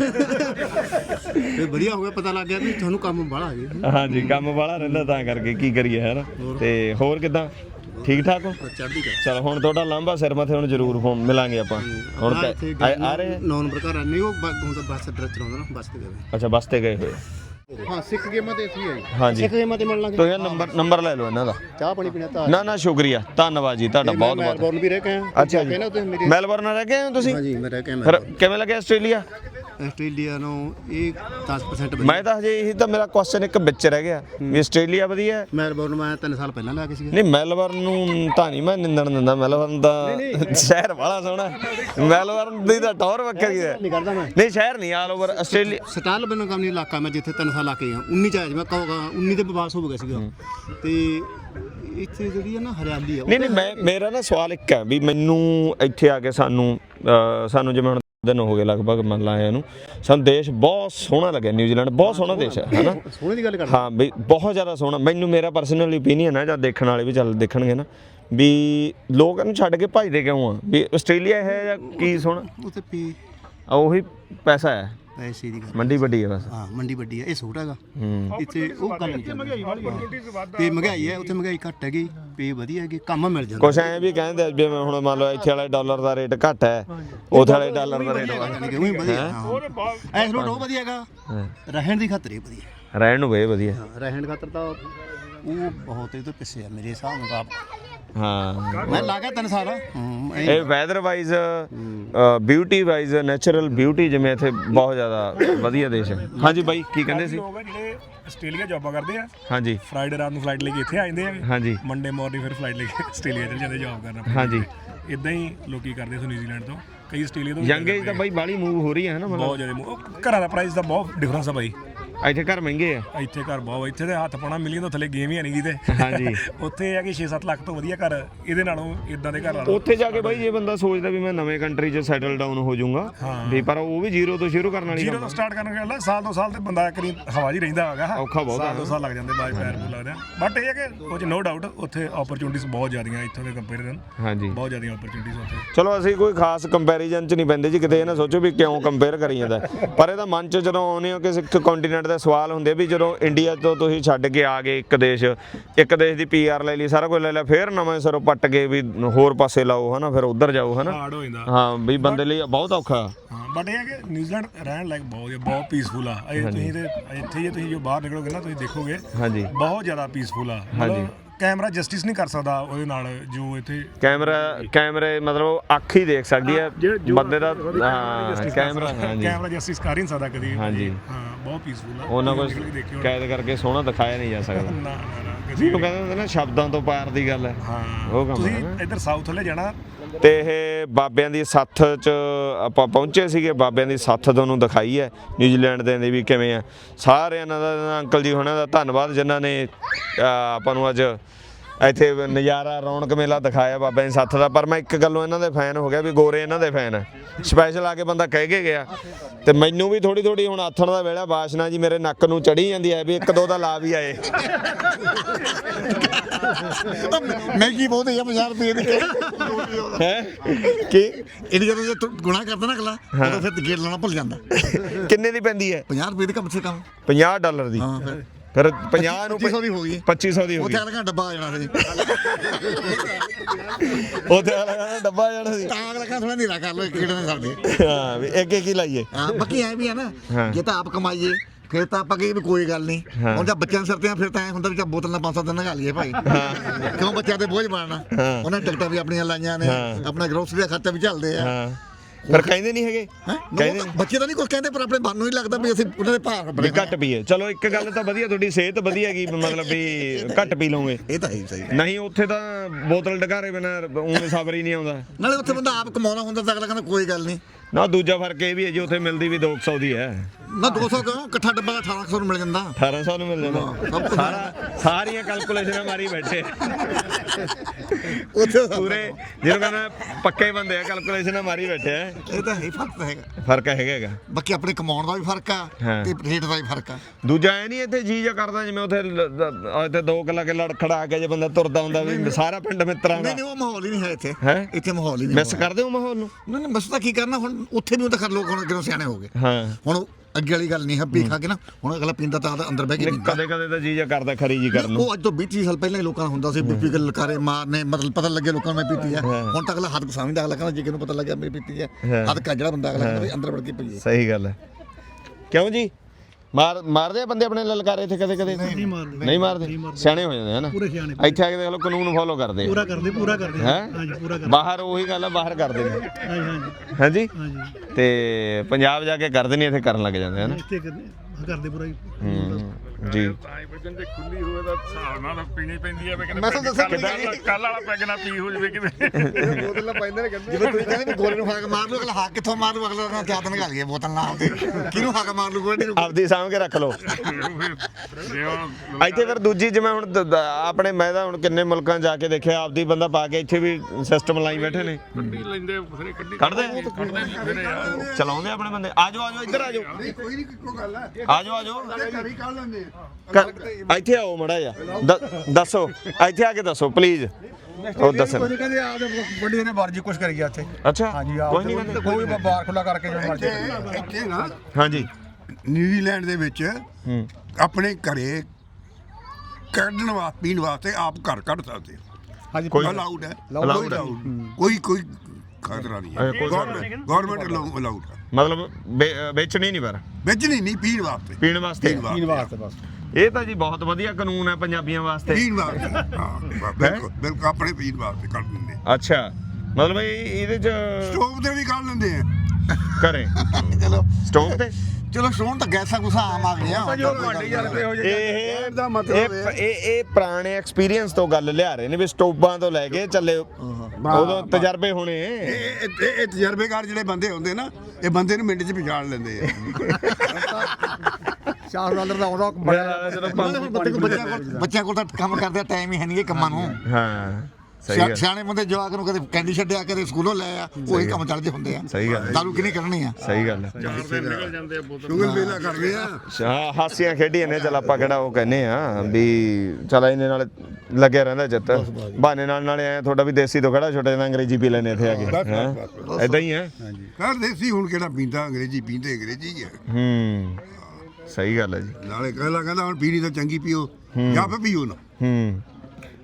ਤੇ ਵਧੀਆ ਹੋ ਗਿਆ ਪਤਾ ਲੱਗ ਗਿਆ ਵੀ ਤੁਹਾਨੂੰ ਕੰਮ ਬਾਹਲਾ ਜੀ ਹਾਂਜੀ ਕੰਮ ਵਾਲਾ ਰਹਿੰਦਾ ਤਾਂ ਕਰਕੇ ਕੀ ਕਰੀਏ ਹੈ ਤੇ ਹੋਰ ਕਿਦਾਂ? ਠੀਕ ਠਾਕ ਹੋ ਚੜ੍ਹਦੀ ਕਰ ਚਲ ਹੁਣ ਤੁਹਾਡਾ ਲਾਂਭਾ ਸਿਰ ਮੱਥੇ ਹੁਣ ਜ਼ਰੂਰ ਫੋਨ ਮਿਲਾਂਗੇ ਆਪਾਂ। ਹੁਣ ਆ ਆ ਰਹੇ? ਨੌ ਨੰਬਰ ਘਰ ਆ। ਨਹੀਂ ਉਹ ਬ- ਹੁਣ ਤਾਂ ਬੱਸ ਡਰੈਸ ਚਲਾਉਂਦਾ ਨਾ ਬੱਸ ਤੇ ਗਏ ਅੱਛਾ ਬੱਸ ਤੇ ਗਏ ਹੋਏ ਹਾਂ ਸਿੱਖ ਗੇਮਾਂ ਤੇ ਇੱਥੇ ਹੀ ਆਈ ਹਾਂਜੀ। ਸਿੱਖ ਗੇਮਾਂ ਤੇ ਮਿਲ ਲਾਂਗੇ ਤੁਸੀਂ ਨੰਬਰ ਨੰਬਰ ਲੈ ਲਓ ਇਹਨਾਂ ਦਾ। ਚਾਹ ਪਾਣੀ ਪੀਣਾ ਤਾਂ ਨਾ ਨਾ ਸ਼ੁਕਰੀਆ। ਧੰਨਵਾਦ ਜੀ ਤੁਹਾਡਾ ਬਹੁਤ ਬਹੁਤ। ਮੈਲਬੌਰਨ ਵੀ ਰਹਿ ਕੇ ਅੱਛਾ ਜੀ। ਕਹਿੰਦਾ ਉੱਥੇ ਮੇਰੀ? ਮੈਲਬੌਰਨ ਰਹਿ ਕੇ ਆਏ ਹੋ ਤੁਸੀਂ? ਹਾਂਜੀ ਮੈਂ ਰਹਿ ਕੇ ਫਿਰ ਕਿਵੇਂ ਲੱਗਿਆ ਆਸਟ੍ਰੇਲੀਆ? ਆਸਟ੍ਰੇਲੀਆ ਨੂੰ ਇਹ 10% ਮੈਂ ਤਾਂ ਹਜੇ ਇਹੀ ਤਾਂ ਮੇਰਾ ਕੁਐਸਚਨ ਇੱਕ ਵਿੱਚ ਰਹਿ ਗਿਆ ਵੀ ਆਸਟ੍ਰੇਲੀਆ ਵਧੀਆ ਹੈ? ਮੈਲਬੌਰਨ ਮੈਂ 3 ਸਾਲ ਪਹਿਲਾਂ ਲਾ ਕੇ ਸੀਗਾ। ਨਹੀਂ ਮੈਲਬਰਨ ਨੂੰ ਤਾਂ ਨਹੀਂ ਮੈਂ ਨਿੰਦਣ ਦਿੰਦਾ। ਮੈਲਬਰਨ ਦਾ ਸ਼ਹਿਰ ਬੜਾ ਸੋਹਣਾ। ਮੈਲਬਰਨ ਦੀ ਤਾਂ ਟੌਰ ਵੱਖਰੀ ਹੈ। ਨਹੀਂ ਕਰਦਾ ਮੈਂ। ਨਹੀਂ ਸ਼ਹਿਰ ਨਹੀਂ ਆਲ ਓਵਰ ਆਸਟ੍ਰੇਲੀਆ। ਸਟਾਲ ਬਨ ਕੰਮ ਨਹੀਂ ਇਲਾਕਾ ਮੈਂ ਜਿੱਥੇ 3 ਸਾਲ ਲਾ ਕੇ ਆਇਆ। 19 ਚ ਆਇਆ ਸੀ। ਮੈਂ ਕਹੂੰਗਾ 19 ਦੇ ਬਵਾਸ ਹੋ ਗਿਆ ਸੀਗਾ। ਤੇ ਇੱਥੇ ਜਿਹੜੀ ਹੈ ਨਾ ਹਰਿਆਲੀ ਆ ਉਹ ਨਹੀਂ ਨਹੀਂ ਮੈਂ ਮੇਰਾ ਨਾ ਸਵਾਲ ਇੱਕ ਹੈ ਵੀ ਮੈਨੂੰ ਇੱਥੇ ਆ ਕੇ ਸਾਨੂੰ ਅਹ, ਸਾਨੂੰ ਜਿਵੇਂ ਹੁਣ ਦਿਨ ਹੋ ਗਏ ਲਗਭਗ ਮੰਨ ਲਾ ਆਇਆ ਨੂੰ ਸਾਨੂੰ ਦੇਸ਼ ਬਹੁਤ ਸੋਹਣਾ ਲੱਗਿਆ ਨਿਊਜ਼ੀਲੈਂਡ ਬਹੁਤ ਸੋਹਣਾ ਦੇਸ਼ ਹੈ ਹੈਨਾ? ਸੋਹਣੇ ਦੀ ਗੱਲ ਕਰਦਾ ਹਾਂ। ਵੀ ਬਹੁਤ ਜ਼ਿਆਦਾ ਸੋਹਣਾ। ਮੈਨੂੰ ਮੇਰਾ ਪਰਸਨਲ ਓਪੀਨੀਅਨ ਹੈ ਜਾਂ ਦੇਖਣ ਵਾਲੇ ਵੀ ਚੱਲ ਦੇਖਣਗੇ ਨਾ ਵੀ ਲੋਕ ਇਹਨੂੰ ਛੱਡ ਕੇ ਭੱਜਦੇ ਕਿਉਂ ਆ? ਵੀ ਆਸਟ੍ਰੇਲੀਆ ਹੈ ਜਾਂ ਕੀ ਸੋਹਣਾ? ਉੱਥੇ ਪੀ ਆ ਉਹੀ ਪੈਸਾ ਹੈ। ਪੈਸੇ ਦੀ ਗੱਲ ਮੰਡੀ ਵੱਡੀ ਹੈ ਬਸ। ਹਾਂ ਮੰਡੀ ਵੱਡੀ ਹੈ ਇਹ ਛੋਟਾ ਹੈਗਾ। ਹੂੰ। ਇੱਥੇ ਉਹ ਗੱਲ ਨਹੀਂ ਚੱਲਦੀ ਤੇ ਮਹਿੰਗਾਈ ਹੈ ਉੱਥੇ ਮਹਿੰਗਾਈ ਘੱਟ ਹੈਗੀ ਪੇ ਵਧੀਆ ਹੈਗੀ ਕੰਮ ਮਿਲ ਜਾਂਦਾ। ਕੁਛ ਐਂ ਵੀ ਕਹਿੰਦੇ ਜਿਵੇਂ ਹੁਣ ਮੰਨ ਲਓ ਇੱਥੇ ਵਾਲੇ ਡਾਲਰ ਦਾ ਰੇਟ ਘੱਟ ਹੈ ਉੱਥੇ ਵਾਲੇ ਡਾਲਰ ਦਾ ਰੇਟ ਵੱਧ ਯਾਨੀ ਕਿ ਉਹ ਵੀ ਵਧੀਆ ਹਾਂ। ਐਸ ਰੋਡ ਉਹ ਵਧੀਆ ਹੈਗਾ ਰਹਿਣ ਦੀ ਖਾਤਰ ਇਹ ਵਧੀਆ। ਰਹਿਣ ਨੂੰ ਵੇ ਵਧੀਆ। ਹਾਂ, ਰਹਿਣ ਖਾਤਰ ਤਾਂ ਉਹ ਬਹੁਤ ਇਹ ਤੋਂ ਪਿੱਛੇ ਆ ਮੇਰੇ ਹਿਸਾਬ ਨਾਲ ਹਾਂ। ਮੈਂ ਲਾ ਗਿਆ ਤਿੰਨ ਸਾਲ। ਹੂੰ, ਇਹ- ਇਹ weather wise beauty wise natural beauty ਜਿਵੇਂ ਇੱਥੇ ਬਹੁਤ ਜ਼ਿਆਦਾ ਵਧੀਆ ਦੇਸ਼ ਹੈ। ਹਾਂਜੀ ਬਾਈ ਕੀ ਕਹਿੰਦੇ ਸੀ? ਲੋਕ ਆ ਜਿਹੜੇ ਆਸਟ੍ਰੇਲੀਆ ਜੌਬਾਂ ਕਰਦੇ ਆ ਹਾਂਜੀ। ਫਰਾਈਡੇ ਰਾਤ ਨੂੰ ਫਲਾਈਟ ਲੈ ਕੇ ਇੱਥੇ ਆ ਜਾਂਦੇ ਆ। ਹਾਂਜੀ। ਮੰਡੇ ਮਾਰਨਿੰਗ ਫਿਰ ਫਲਾਈਟ ਲੈ ਕੇ ਆਸਟ੍ਰੇਲੀਆ ਚਲੇ ਜਾਂਦੇ ਜੌਬ ਕਰਨ ਆਪਣੀ। ਹਾਂਜੀ। ਇਦਾਂ ਹੀ ਲੋਕੀ ਕਰਦੇ ਸੀ ਨਿਊਜ਼ੀਲੈਂਡ ਤੋਂ। ਕਈ ਆਸਟ੍ਰੇਲੀਆ ਤੋਂ ਵੀ ਯੰਗ ਏਜ ਤਾਂ ਬਾਈ ਬਾਲੀ ਮੂਵ ਹੋ ਰਹੀ ਹੈ ਨਾ ਬਹੁਤ ਜ਼ਿਆਦਾ ਉਹ ਘਰਾਂ ਦਾ ਪ੍ਰਾਈਸ ਦਾ ਬਹੁਤ ਡਿਫਰੈਂਸ ਆ ਬਾਈ। ਮਤਲਬ ਇੱਥੇ ਘਰ ਮਹਿੰਗੇ ਆ। ਇੱਥੇ ਘਰ ਬਹੁਤ ਇੱਥੇ ਦੇ ਹੱਥ ਪਾਉਣਾ ਮਿਲੀਅਨ ਤੋਂ ਥੱਲੇ ਗੇਮ ਹੀ ਨਹੀਂ ਕੀਤੇ ਹਾਂਜੀ। ਉੱਥੇ ਇਹ ਆ ਕਿ 6-7 ਲੱਖ ਤੋਂ ਵਧੀਆ ਘਰ ਇਹਦੇ ਨਾਲੋਂ ਇਦਾਂ ਦੇ ਘਰ ਨਾਲੋਂ ਉੱਥੇ ਜਾ ਕੇ ਬਾਈ ਜੇ ਬੰਦਾ ਸੋਚਦਾ ਵੀ ਮੈਂ ਨਵੇਂ ਕੰਟਰੀ 'ਚ ਸੈਟਲ ਡਾਊਨ ਹੋ ਜਾਊਂਗਾ ਵੀ ਪਰ ਉਹ ਵੀ ਜ਼ੀਰੋ ਤੋਂ ਸ਼ੁਰੂ ਕਰਨ ਵਾਲੀ ਜੀਰੋ ਤੋਂ। ਸਟਾਰਟ ਕਰਨ ਗੱਲ ਸਾਲ ਦੋ ਸਾਲ ਤੇ ਬੰਦਾ ਕਰੀ ਹਵਾ ਹੀ ਰਹਿੰਦਾ ਹੈਗਾ। ਔਖਾ ਬਹੁਤ ਸਾਲ। ਦੋ ਸਾਲ ਲੱਗ ਜਾਂਦੇ ਬਾਅਦ ਪੈਰ ਨੂੰ ਲੱਗਦੇ ਬਟ ਇਹ ਹੈ ਕਿ ਉਹ ਚ ਨੋ ਡਾਊਟ ਉੱਥੇ ਓਪਰਚੁਨਿਟੀਜ਼ ਬਹੁਤ ਜ਼ਿਆਦੀਆਂ ਇੱਥੋਂ ਦੇ ਕੰਪੈਰੀਜ਼ਨ ਹਾਂਜੀ। ਬਹੁਤ ਜ਼ਿਆਦੀਆਂ ਓਪਰਚੁਨਿਟੀਜ਼ ਉੱਥੇ। ਚਲੋ ਅਸੀਂ ਕੋਈ ਖਾਸ ਕੰਪੈਰੀਜ਼ਨ 'ਚ ਨਹੀਂ ਪੈਂਦੇ ਜੀ ਕਿਤੇ ਇਹ ਨਾ ਸੋਚੋ ਵੀ ਕਿਉਂ ਕੰਪੇਅਰ ਕਰੀ ਜਾਂਦਾ। ਹੈ। ਪਰ ਇਹਦਾ ਮਨ 'ਚ ਜਦੋਂ ਆਉਂਦੇ ਹੋ ਕਿ ਇੱਕ ਕੰਟੀਨੈਂਟ ਦੇ ਸਵਾਲ ਹੁੰਦੇ ਵੀ ਜਦੋਂ ਇੰਡੀਆ ਤੋਂ ਤੁਸੀਂ ਛੱਡ ਕੇ ਆ ਗਏ ਇੱਕ ਦੇਸ਼ ਇੱਕ ਦੇਸ਼ ਦੀ ਪੀਆਰ ਲੈ ਲਈ ਸਾਰਾ ਕੁਝ ਲੈ ਲਿਆ ਫੇਰ ਨਵੇਂ ਸਿਰੋਂ ਪੱਟ ਕੇ ਵੀ ਹੋਰ ਪਾਸੇ ਲਾਓ ਹਨਾ ਫਿਰ ਉਧਰ ਜਾਓ ਹਨਾ? ਹਾਰਡ ਹੋ ਜਾਂਦਾ। ਹਾਂ ਵੀ ਬੰਦੇ ਲਈ ਬਹੁਤ ਔਖਾ। ਹਾਂ ਬਟ ਇਹ ਹੈ ਕਿ ਨਿਊਜ਼ੀਲੈਂਡ ਰਹਿਣ ਲਾਇਕ ਬਹੁਤ ਹੈ ਬਹੁਤ ਪੀਸਫੁਲ ਆ। ਅਜੇ ਤੁਸੀਂ ਤੇ ਇੱਥੇ ਹੀ ਤੁਸੀਂ ਜੋ ਬਾਹਰ ਨਿਕਲੋਗੇ ਨਾ ਤੁਸੀਂ ਦੇਖੋਗੇ ਹਾਂਜੀ। ਬਹੁਤ ਜ਼ਿਆਦਾ ਪੀਸਫੁਲ ਆ। ਮਤਲਬ ਕੈਮਰਾ ਜਸਟਿਸ ਨਹੀਂ ਕਰ ਸਕਦਾ ਉਹਦੇ ਨਾਲ ਜੋ ਇੱਥੇ ਕੈਮਰਾ ਕੈਮਰੇ ਮਤਲਬ ਅੱਖ ਹੀ ਦੇਖ ਸਕਦੀ ਹੈ ਬੰਦੇ ਦਾ ਹਾਂ ਕੈਮਰਾ ਹਾਂਜੀ। ਕੈਮਰਾ ਜਸਟਿਸ ਕਰ ਹੀ ਨਹੀਂ ਸਕਦਾ ਕਦੀ ਹਾਂਜੀ। ਹਾਂ। ਬਹੁਤ ਪੀਸਫੁਲ ਆ। ਉਹਨਾਂ ਕੋਲ ਨਿਕਲ ਕੇ ਦੇਖਿਓ ਕੈਦ ਕਰਕੇ ਸੋਹਣਾ ਦਿਖਾਇਆ ਨਹੀਂ ਜਾ ਸਕਦਾ। ਨਾ ਨਾ ਨਾ ਕਦੀ ਜਿਹਨੂੰ ਕਹਿੰਦੇ ਹੁੰਦੇ ਨਾ ਸ਼ਬਦਾਂ ਤੋਂ ਪਾਰ ਦੀ ਗੱਲ ਹੈ। ਹਾਂ। ਉਹ ਕੰਮ ਤੁਸੀਂ ਨਾ। ਇੱਧਰ ਸਾਊਥ ਵੱਲੇ ਜਾਣਾ। ਤੇ ਇਹ ਬਾਬਿਆਂ ਦੀ ਸੱਥ ਚ ਆਪਾਂ ਪਹੁੰਚੇ ਸੀਗੇ। ਬਾਬਿਆਂ ਦੀ ਸੱਥ ਤੁਹਾਨੂੰ ਦਿਖਾਈ ਹੈ। ਨਿਊਜ਼ੀਲੈਂਡ ਦੇ ਵੀ ਕਿਵੇਂ ਆ। ਸਾਰਿਆਂ ਦਾ ਅੰਕਲ ਜੀ ਹੁਣਾਂ ਦਾ ਧੰਨਵਾਦ ਜਿਨ੍ਹਾਂ ਨੇ ਅਹ, ਆਪਾਂ ਨੂੰ ਅੱਜ ਇੱਥੇ ਨਜ਼ਾਰਾ ਰੌਣਕ ਮੇਲਾ ਦਿਖਾਇਆ ਬਾਬਿਆਂ ਦੀ ਸੱਥ ਦਾ ਪਰ ਮੈਂ ਇੱਕ ਗੱਲੋਂ ਇਹਨਾਂ ਦੇ ਫੈਨ ਹੋ ਗਿਆ ਵੀ ਗੋਰੇ ਇਹਨਾਂ ਦੇ ਫੈਨ ਸਪੈਸ਼ਲ ਆ ਕੇ ਬੰਦਾ ਕਹਿ ਕੇ ਗਿਆ। ਤੇ ਮੈਨੂੰ ਵੀ ਥੋੜੀ ਥੋੜੀ ਹੁਣ ਆਥਣ ਦਾ ਵੇਲਾ ਬਾਸ਼ਨਾ ਜੀ ਮੇਰੇ ਨੱਕ ਨੂੰ ਚੜੀ ਜਾਂਦੀ ਹੈ ਵੀ ਇੱਕ ਦੋ ਦਾ ਲਾ ਵੀ ਆਏ। ਮਹਿੰਗੀ ਬਹੁਤ ਹੈ 50 ਰੁਪਏ ਦੀ। ਹੈ? ਕੀ? ਇਹਦੀ ਜਦੋਂ ਜੇ ਗੁਨਾਹ ਕਰਦਾ ਨਾ ਅਗਲਾ ਉਦੋਂ ਫਿਰ ਟਿਕਟ ਲਾਉਣਾ ਭੁੱਲ ਜਾਂਦਾ। ਕਿੰਨੇ ਦੀ ਪੈਂਦੀ ਹੈ? 50 ਰੁਪਏ ਦੀ ਕਮ ਸੇ ਕਮ। 50 ਡਾਲਰ ਦੀ। ਹਾਂ ਫਿਰ ਫਿਰ 50 ਨੂੰ 2500 ਦੀ ਹੋ ਗਈ। 2500 ਦੀ ਹੋ ਉੱਥੇ ਗਈ। ਅਗਲਾ ਡੱਬਾ ਆ ਜਾਣਾ ਸੀ। ਉੱਥੇ ਵਾਲਾ ਕਹਿੰਦਾ ਡੱਬਾ ਜਾਣਾ ਸੀ। ਤਾਂ ਅਗਲਾ ਥੋੜਾ ਨੀਰਾ ਕਰ ਲੋ ਕਿਹੜੇ ਨੇ ਸਾਡੇ। ਹਾਂ ਵੀ ਇੱਕ ਇੱਕ ਹੀ ਲਾਈਏ। ਹਾਂ ਬਾਕੀ ਐ ਵੀ ਹੈ ਨਾ ਹਾਂ। ਜੇ ਤਾਂ ਆਪ ਕਮਾਈਏ ਫਿਰ ਤਾਂ ਆਪਾਂ ਕਹੀਏ ਵੀ ਕੋਈ ਗੱਲ ਨਹੀਂ। ਹਾਂ। ਹੁਣ ਜਦ ਬੱਚਿਆਂ ਸਰਤੇ ਆ ਫਿਰ ਤਾਂ ਐ ਹੁੰਦਾ ਵੀ ਚੱਲ ਬੋਤਲ ਨਾਲ 500 ਦਿਨ ਲਗਾ ਲਈਏ ਭਾਈ। ਕਿਉਂ ਬੱਚਿਆਂ ਤੇ ਬੋਝ ਬਣਨਾ ਹਾਂ। ਉਹਨਾਂ ਨੇ ਟਿਕਟਾਂ ਵੀ ਆਪਣੀਆਂ ਲਾਈਆਂ ਨੇ ਹਾਂ। ਆਪਣਾ ਗਰੋਸਰੀ ਦਾ ਖਰਚਾ ਵੀ ਚੱਲਦੇ ਆ। ਹਾਂ। ਪਰ ਕਹਿੰਦੇ ਨਹੀਂ ਹੈਗੇ। ਹੈਂ? ਕਹਿੰਦੇ ਲੋਕ- ਬੱਚੇ ਤਾਂ ਨਹੀਂ ਕੁਝ ਕਹਿੰਦੇ ਪਰ ਆਪਣੇ ਮਨ ਨੂੰ ਹੀ ਲੱਗਦਾ ਵੀ ਅਸੀਂ ਉਹਨਾਂ ਦੇ ਭਾਰ ਵੀ ਬੜੇ ਘੱਟ ਪੀਏ। ਚਲੋ ਇੱਕ ਗੱਲ ਤਾਂ ਵਧੀਆ ਤੁਹਾਡੀ ਸਿਹਤ ਵਧੀਆ ਹੈਗੀ ਮਤਲਬ ਵੀ ਘੱਟ ਪੀ ਲਓਗੇ। ਇਹ ਤਾਂ ਹੈ ਹੀ ਸਹੀ ਨਹੀਂ ਉੱਥੇ ਤਾਂ ਬੋਤਲ ਡਕਾਰੇ ਬਿਨਾ ਉਹਨੇ ਸਬਰ ਹੀ ਨਹੀਂ ਆਉਂਦਾ। ਨਾਲੇ ਉੱਥੇ ਬੰਦਾ ਆਪ ਕਮਾਉਣਾ ਹੁੰਦਾ ਤਾਂ ਅਗਲਾ ਕਹਿੰਦਾ ਕੋਈ ਗੱਲ ਨਹੀਂ। ਨਾ ਦੂਜਾ ਫ਼ਰਕ ਇਹ ਵੀ ਹੈ ਜੀ ਉੱਥੇ ਮਿਲਦੀ ਵੀ 200 ਦੀ ਹੈ। ਨਾ 200 ਕਿਉਂ? ਇਕੱਠਾ ਡੱਬਾ ਦਾ 1800 ਨੂੰ ਮਿਲ ਜਾਂਦਾ। 1800 ਨੂੰ ਮਿਲ ਜਾਂਦਾ। ਸਭ ਕੁਛ ਸਾਰਾ ਸਾਰੀਆਂ ਕੈਲਕੂਲੇਸ਼ਨਾਂ ਮਾਰੀ ਬੈਠੇ। ਉੱਥੇ ਪੂਰੇ ਜਿਹਨੂੰ ਕਹਿੰਦਾ ਪੱਕੇ ਬੰਦੇ ਆ ਕੈਲਕੂਲੇਸ਼ਨਾਂ ਮਾਰੀ ਬੈਠੇ ਆ। ਇਹ ਤਾਂ ਹੈ ਹੀ ਫ਼ਰਕ ਤਾਂ ਹੈਗਾ। ਫ਼ਰਕ ਹੈਗਾ ਹੈਗਾ। ਬਾਕੀ ਆਪਣੇ ਕਮਾਉਣ ਦਾ ਵੀ ਫ਼ਰਕ ਆ ਹਾਂ। ਤੇ ਰੇਟ ਦਾ ਵੀ ਫ਼ਰਕ ਆ। ਦੂਜਾ ਐ ਨਹੀਂ ਇੱਥੇ ਜੀ ਜਾ ਕਰਦਾ ਜਿਵੇਂ ਉੱਥੇ ਲ- ਇੱਥੇ ਦੋ ਕਿੱਲਾ ਕੇ ਲੜ ਖੜਾ ਕੇ ਜੇ ਬੰਦਾ ਤੁਰਦਾ ਹੁੰਦਾ ਵੀ ਸਾਰਾ ਪਿੰਡ ਮਿੱਤਰਾਂ ਦਾ। ਨਹੀਂ ਨਹੀਂ ਉਹ ਮਾਹੌਲ ਹੀ ਨਹੀਂ ਹੈ ਇੱਥੇ। ਹੈਂ? ਇੱਥੇ ਮਾਹੌਲ ਹੀ ਨਹੀਂ ਮਿਸ ਕਰਦੇ ਹੋ ਮਾਹੌਲ ਨੂੰ? ਨਹੀਂ ਨਹੀਂ ਬਸ ਤਾਂ ਕੀ ਕਰਨਾ ਹੁਣ ਉੱਥੇ ਵੀ ਉਹ ਤਾਂ ਖਰ ਲੋਕ ਹੁਣ ਕਿਉਂ ਸਿਆਣੇ ਹੋ ਗਏ। ਹਾਂ। ਹੁਣ ਅੱਗੇ ਵਾਲੀ ਗੱਲ ਨਹੀਂ ਹੈ ਪੀ ਖਾ ਕੇ ਨਾ ਹੁਣ ਅਗਲਾ ਪੀਂਦਾ ਤਾਂ ਆਪਦਾ ਅੰਦਰ ਬਹਿ ਕੇ ਪੀਂਦਾ। ਕਦੇ ਕਦੇ ਤਾਂ ਜੀ ਜਾ ਕਰਦਾ ਖਰੀ ਜੀ ਕਰਨ ਨੂੰ। ਉਹ ਅੱਜ ਤੋਂ 20 30 ਸਾਲ ਪਹਿਲਾਂ ਹੀ ਲੋਕਾਂ ਨੂੰ ਹੁੰਦਾ ਸੀ ਬੀਪੀ ਕੇ ਲਲਕਾਰੇ ਮਾਰਨੇ ਮਤਲਬ ਪਤਾ ਲੱਗੇ ਲੋਕਾਂ ਨੂੰ ਮੈਂ ਪੀਤੀ ਆ। ਹੁਣ ਤਾਂ ਅਗਲਾ ਹੱਦ ਸਮਝਦਾ ਅਗਲਾ ਕਹਿੰਦਾ ਜੇ ਕਿਹਨੂੰ ਪਤਾ ਲੱਗਿਆ ਮੇਰੀ ਪੀਤੀ ਆ ਹੱਦ ਕਾ ਜਿਹੜਾ ਬੰਦਾ ਅਗਲਾ ਕਹਿੰਦਾ ਵੀ ਅੰਦਰ ਵੜ ਕੇ ਪੀਏ। ਸਹੀ ਗੱਲ ਹੈ। ਕਿਉਂ ਜੀ? ਮਾਰ ਮਾਰਦੇ ਆ ਬੰਦੇ ਆਪਣੇ ਲਲਕਾਰੇ ਇੱਥੇ ਕਦੇ ਕਦੇ? ਨਹੀਂ ਮਾਰਦੇ। ਨਹੀਂ ਮਾਰਦੇ? ਸਿਆਣੇ ਹੋ ਜਾਂਦੇ ਹਨ ਪੂਰੇ ਸਿਆਣੇ ਇੱਥੇ ਆ ਕੇ ਦੇਖ ਲਓ ਕਾਨੂੰਨ ਫੋਲੋ ਕਰਦੇ ਪੂਰਾ ਕਰਦੇ ਪੂਰਾ ਕਰਦੇ। ਹੈ? ਹਾਂਜੀ ਪੂਰਾ ਕਰਦੇ। ਬਾਹਰ ਉਹੀ ਗੱਲ ਆ ਬਾਹਰ ਕਰਦੇ ਨੇ। ਹਾਂਜੀ ਹਾਂਜੀ। ਤੇ ਪੰਜਾਬ ਜਾ ਕੇ ਕਰਦੇ ਨਹੀਂ ਇੱਥੇ ਕਰਨ ਲੱਗ ਜਾਂਦੇ ਹਨ ਕਰਦੇ ਪੂਰਾ ਹੂੰ, ਜੀ। ਜੇ ਖੁੱਲੀ ਹੋਵੇ ਤਾਂ ਹਿਸਾਬ ਨਾਲ ਪੀਣੀ ਪੈਂਦੀ ਹੈ ਵੀ ਮੈਂ ਤੁਹਾਨੂੰ ਦੱਸਾਂ ਕੱਲ ਵਾਲਾ ਪੈਗ ਨਾ ਪੀ ਹੋ ਜਵੇ ਕਿਤੇ ਬੋਤਲ ਨਾਲ ਪੈਂਦੇ ਨੇ ਜਿਵੇਂ ਤੁਸੀਂ ਕਹਿੰਦੇ ਵੀ ਗੋਲੇ ਨੂੰ ਹਾਕ ਮਾਰ ਲੂ ਅਗਲਾ ਹਾਕ ਕਿੱਥੋਂ ਮਾਰ ਲੂ ਅਗਲਾ ਨਾਲ ਚਾਹ ਨਿਕਾਲ ਗਈ ਬੋਤਲ ਨਾਲ ਤੇ ਕਿਹਨੂੰ ਹਾਕ ਮਾਰ ਲੂ ਗੋਲੇ ਨੂੰ ਆਪਦੀ ਸਾਂਭ ਕੇ ਰੱਖ ਲਓ। ਇੱਥੇ ਫਿਰ ਦੂਜੀ ਜਿਵੇਂ ਹੁਣ ਦ- ਦ- ਆਪਣੇ ਮੈਂ ਤਾਂ ਹੁਣ ਕਿੰਨੇ ਮੁਲਕਾਂ 'ਚ ਜਾ ਕੇ ਦੇਖਿਆ ਆਪਦੀ ਬੰਦਾ ਪਾ ਕੇ ਇੱਥੇ ਵੀ ਸਿਸਟਮ ਲਾਈ ਬੈਠੇ ਨੇ। ਕੱਢੀ ਲੈਂਦੇ ਬਥੇਰੇ ਕੱਢੀ ਕੱਢਦੇ ਕੱਢਦੇ ਨਹੀਂ ਫਿਰ ਯਾਰ। ਚਲਾਉਂਦੇ ਆਪਣੇ ਬੰਦੇ। ਆਜੋ ਆਜੋ ਇੱਧਰ ਆਜੋ ਕੋਈ ਨਹੀਂ ਕਿੱਕੋ ਗੱਲ ਹੈ ਆਜੋ ਆਜੋ ਘਰੀ ਕੱਢ ਲੈਂਦੇ ਕ- ਇੱਥੇ ਆਓ ਮੜਾ ਜਾ ਦੱਸੋ ਇੱਥੇ ਆ ਕੇ ਦੱਸੋ ਪਲੀਜ਼ ਉਹ ਦੱਸਣ। ਕਹਿੰਦੇ ਆਪਦੇ ਵੱਡੇ ਨੇ ਮਰਜ਼ੀ ਕੁਛ ਕਰੀ ਗਿਆ ਇੱਥੇ। ਅੱਛਾ ਕੋਈ ਨਹੀਂ ਕਹਿੰਦੇ। ਕੋਈ ਬਾਰ ਖੁੱਲਾ ਕਰਕੇ ਜੋ ਮਰਜ਼ੀ ਇੱਥੇ ਇੱਥੇ ਨਾ ਹਾਂਜੀ। ਨਿਊਜ਼ੀਲੈਂਡ ਦੇ ਵਿੱਚ ਹੂੰ। ਆਪਣੇ ਘਰੇ ਕੱਢਣ ਵਾਸਤੇ ਪੀਣ ਵਾਸਤੇ ਆਪ ਘਰ ਕੱਢ ਸਕਦੇ ਹਾਂਜੀ ਕੋਈ ਅਲਾਉਡ ਹੈ। Allowed ਹੈ। ਕੋਈ ਕੋਈ ਖਤਰਾ ਨਹੀਂ ਕੋਈ ਗਵਰਨਮੈਂਟ ਗਵਰਨਮੈਂਟ ਅਲਾਉਡ ਹੈ। ਮਤਲਬ ਵੇ- ਵੇਚਣੀ ਨਹੀਂ ਪਰ। ਵੇਚਣੀ ਨਹੀਂ ਪੀਣ ਵਾਸਤੇ। ਪੀਣ ਵਾਸਤੇ। ਪੀਣ ਵਾਸਤੇ। ਵਾਸਤੇ ਬਸ। ਇਹ ਤਾਂ ਜੀ ਬਹੁਤ ਵਧੀਆ ਕਾਨੂੰਨ ਹੈ ਪੰਜਾਬੀਆਂ ਵਾਸਤੇ। ਪੀਣ ਵਾਸਤੇ। ਹਾਂ? ਬਿਲਕੁਲ ਬਿਲਕੁਲ ਆਪਣੇ ਪੀਣ ਵਾਸਤੇ ਕੱਢ ਦਿੰਦੇ। ਅੱਛਾ ਮਤਲਬ ਇਹ ਇਹਦੇ ਚ ਸਟੋਵ ਤੇ ਵੀ ਕੱਢ ਲੈਂਦੇ ਆ। ਘਰੇ। ਚਲੋ। ਸਟੋਵ ਤੇ? ਚਲੋ ਸੋਣ ਤਾਂ ਗੈਸਾਂ ਗੁਸਾ ਆਮ ਆ ਗਈਆਂ ਇਹ ਦਾ ਮਤਲਬ ਇਹ ਇਹ ਇਹ ਪੁਰਾਣੇ ਐਕਸਪੀਰੀਅੰਸ ਤੋਂ ਗੱਲ ਲਿਆ ਰਹੇ ਨੇ ਵੀ ਸਟੋਬਾਂ ਤੋਂ ਲੈ ਕੇ ਚੱਲੇ ਉਦੋਂ ਤਜਰਬੇ ਹੋਣੇ। ਇਹ ਇਹ- ਇਹ ਤਜਰਬੇਕਾਰ ਜਿਹੜੇ ਬੰਦੇ ਹੁੰਦੇ ਨਾ ਇਹ ਬੰਦੇ ਨੂੰ ਮਿੰਟ 'ਚ ਪਛਾਣ ਲੈਂਦੇ ਆ। 4 ਡਾਲਰ ਦਾ ਆਉਂਦਾ ਜਦੋਂ ਬੱਚਿਆਂ ਕੋਲ ਬੱਚਿਆਂ ਕੋਲ ਤਾਂ ਕੰਮ ਕਰਦੇ ਟਾਈਮ ਹੀ ਹੈ ਨਹੀਂ ਇਹ ਕੰਮਾਂ ਨੂੰ। ਹਾਂ। ਸਹੀ ਸਿਆ- ਸਿਆਣੇ ਬੰਦੇ ਜਵਾਕ ਨੂੰ ਕਦੇ ਕੈਂਡੀ ਛੱਡਿਆ ਕਦੇ ਸਕੂਲੋਂ ਲੈ ਆ ਉਹੀ ਕੰਮ ਚੱਲਦੇ ਹੁੰਦੇ ਆ। ਸਹੀ ਗੱਲ। ਹੈ। ਦਾਰੂ ਕਿਹਨੇ ਕਰਨੀ ਆ? ਸਹੀ ਗੱਲ ਹੈ ਸ਼ੁਗਲ ਵੇਲਾ ਕਰਦੇ ਆ ਹਾਂ ਹਾਸੀਆਂ ਖੇਡੀਆਂ ਨੇ ਚਲ ਆਪਾਂ ਕਿਹੜਾ ਉਹ ਕਹਿੰਨੇ ਆ ਵੀ ਚਲ ਇਹਨੇ ਨਾਲ ਲੱਗਿਆ ਰਹਿੰਦਾ ਚਿੱਤ ਬਹਾਨੇ ਨਾਲ ਨਾਲੇ ਆਇਆ ਤੁਹਾਡਾ ਵੀ ਦੇਸੀ ਤੋਂ ਖੜਾ ਛੋਟੇ ਜਿਹਾ ਅੰਗਰੇਜ਼ੀ ਪੀ ਲੈਨੇ ਇੱਥੇ ਆ ਕੇ ਹੈਂ? ਏਦਾਂ ਹੀ ਹੈ ਕਰ ਦੇਸੀ ਹੁਣ ਕਿਹੜਾ ਪੀਂਦਾ ਅੰਗਰੇਜ਼ੀ ਪੀਂਦੇ ਅੰਗਰੇਜ਼ੀ ਹੀ ਆ। ਹੂੰ ਸਹੀ ਗੱਲ ਹੈ ਜੀ। ਨਾਲੇ ਕਹਿੰਦਾ ਕਹਿੰਦਾ ਹੁਣ ਪੀਣੀ ਤਾਂ ਚੰਗੀ ਪੀਓ ਜਾਂ ਫਿਰ ਪੀਓ ਨਾ। ਹੂੰ।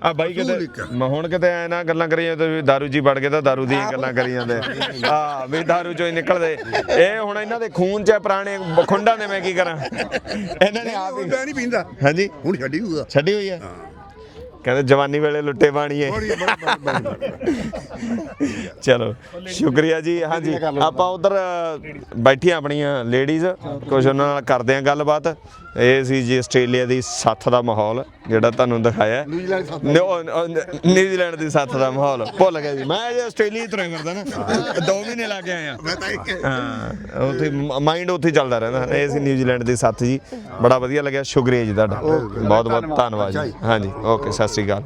ਆ ਬਾਈ ਕਿਤੇ ਆ। ਮੈਂ ਹੁਣ ਕਿਤੇ ਐ ਨਾ ਗੱਲਾਂ ਕਰੀ ਜਾਂਦੇ ਵੀ ਦਾਰੂ ਜੀ ਵੜ ਗਏ ਤਾਂ ਦਾਰੂ ਦੀਆਂ ਗੱਲਾਂ ਕਰੀ ਜਾਂਦੇ। ਹਾਂ ਵੀ ਦਾਰੂ ਚੋਂ ਹੀ ਨਿਕਲਦੇ। ਇਹ ਹੁਣ ਇਹਨਾਂ ਦੇ ਖੂਨ 'ਚ ਪੁਰਾਣੇ ਖੁੰਡਾਂ ਦੇ ਮੈਂ ਕੀ ਕਰਾਂ? ਇਹਨਾਂ ਨੇ ਆਪ ਹੀ ਨਹੀਂ ਪੀਂਦਾ। ਹਾਂਜੀ। ਹੁਣ ਛੱਡੀ ਹੋਊਗਾ ਛੱਡੀ ਹੋਈ ਹੈ। ਕਹਿੰਦੇ ਜਵਾਨੀ ਵੇਲੇ ਲੁੱਟੇ ਬਾਣੀਏ। ਬੜੀ ਬੜੀ ਬੜੀ ਚਲੋ ਸ਼ੁਕਰੀਆ ਜੀ ਹਾਂਜੀ ਆਪਾਂ ਉਧਰ ਬੈਠੀਆਂ ਆਪਣੀਆਂ ਲੇਡੀਜ਼ ਕੁਝ ਉਹਨਾਂ ਨਾਲ ਕਰਦੇ ਆ ਗੱਲਬਾਤ। ਇਹ ਸੀ ਜੀ ਆਸਟ੍ਰੇਲੀਆ ਦੀ ਸੱਥ ਦਾ ਮਾਹੌਲ ਜਿਹੜਾ ਤੁਹਾਨੂੰ ਦਿਖਾਇਆ। ਨਿਊਜ਼ੀਲੈਂਡ ਦੀ। ਸੱਥ ਦਾ ਮਾਹੌਲ। ਭੁੱਲ ਗਿਆ ਜੀ ਮੈਂ ਜੇ ਆਸਟ੍ਰੇਲੀਆ ਹੀ ਤੁਰੇ ਫਿਰਦਾ ਨਾ 2 ਮਹੀਨੇ ਲਾ ਕੇ ਆਇਆ। ਮੈਂ ਤਾਂ ਇੱਕ ਹਾਂ ਉੱਥੇ ਮਾਈਂਡ ਉੱਥੇ ਚੱਲਦਾ ਰਹਿੰਦਾ। ਇਹ ਸੀ ਨਿਊਜ਼ੀਲੈਂਡ ਦੀ ਸੱਥ ਜੀ। ਬੜਾ ਵਧੀਆ ਲੱਗਿਆ ਸ਼ੁਕਰੀਆ ਜੀ ਤੁਹਾਡਾ। ਬਹੁਤ ਬਹੁਤ ਧੰਨਵਾਦ। ਜੀ। ਹਾਂਜੀ ਓਕੇ ਸਤਿ ਸ੍ਰੀ ਅਕਾਲ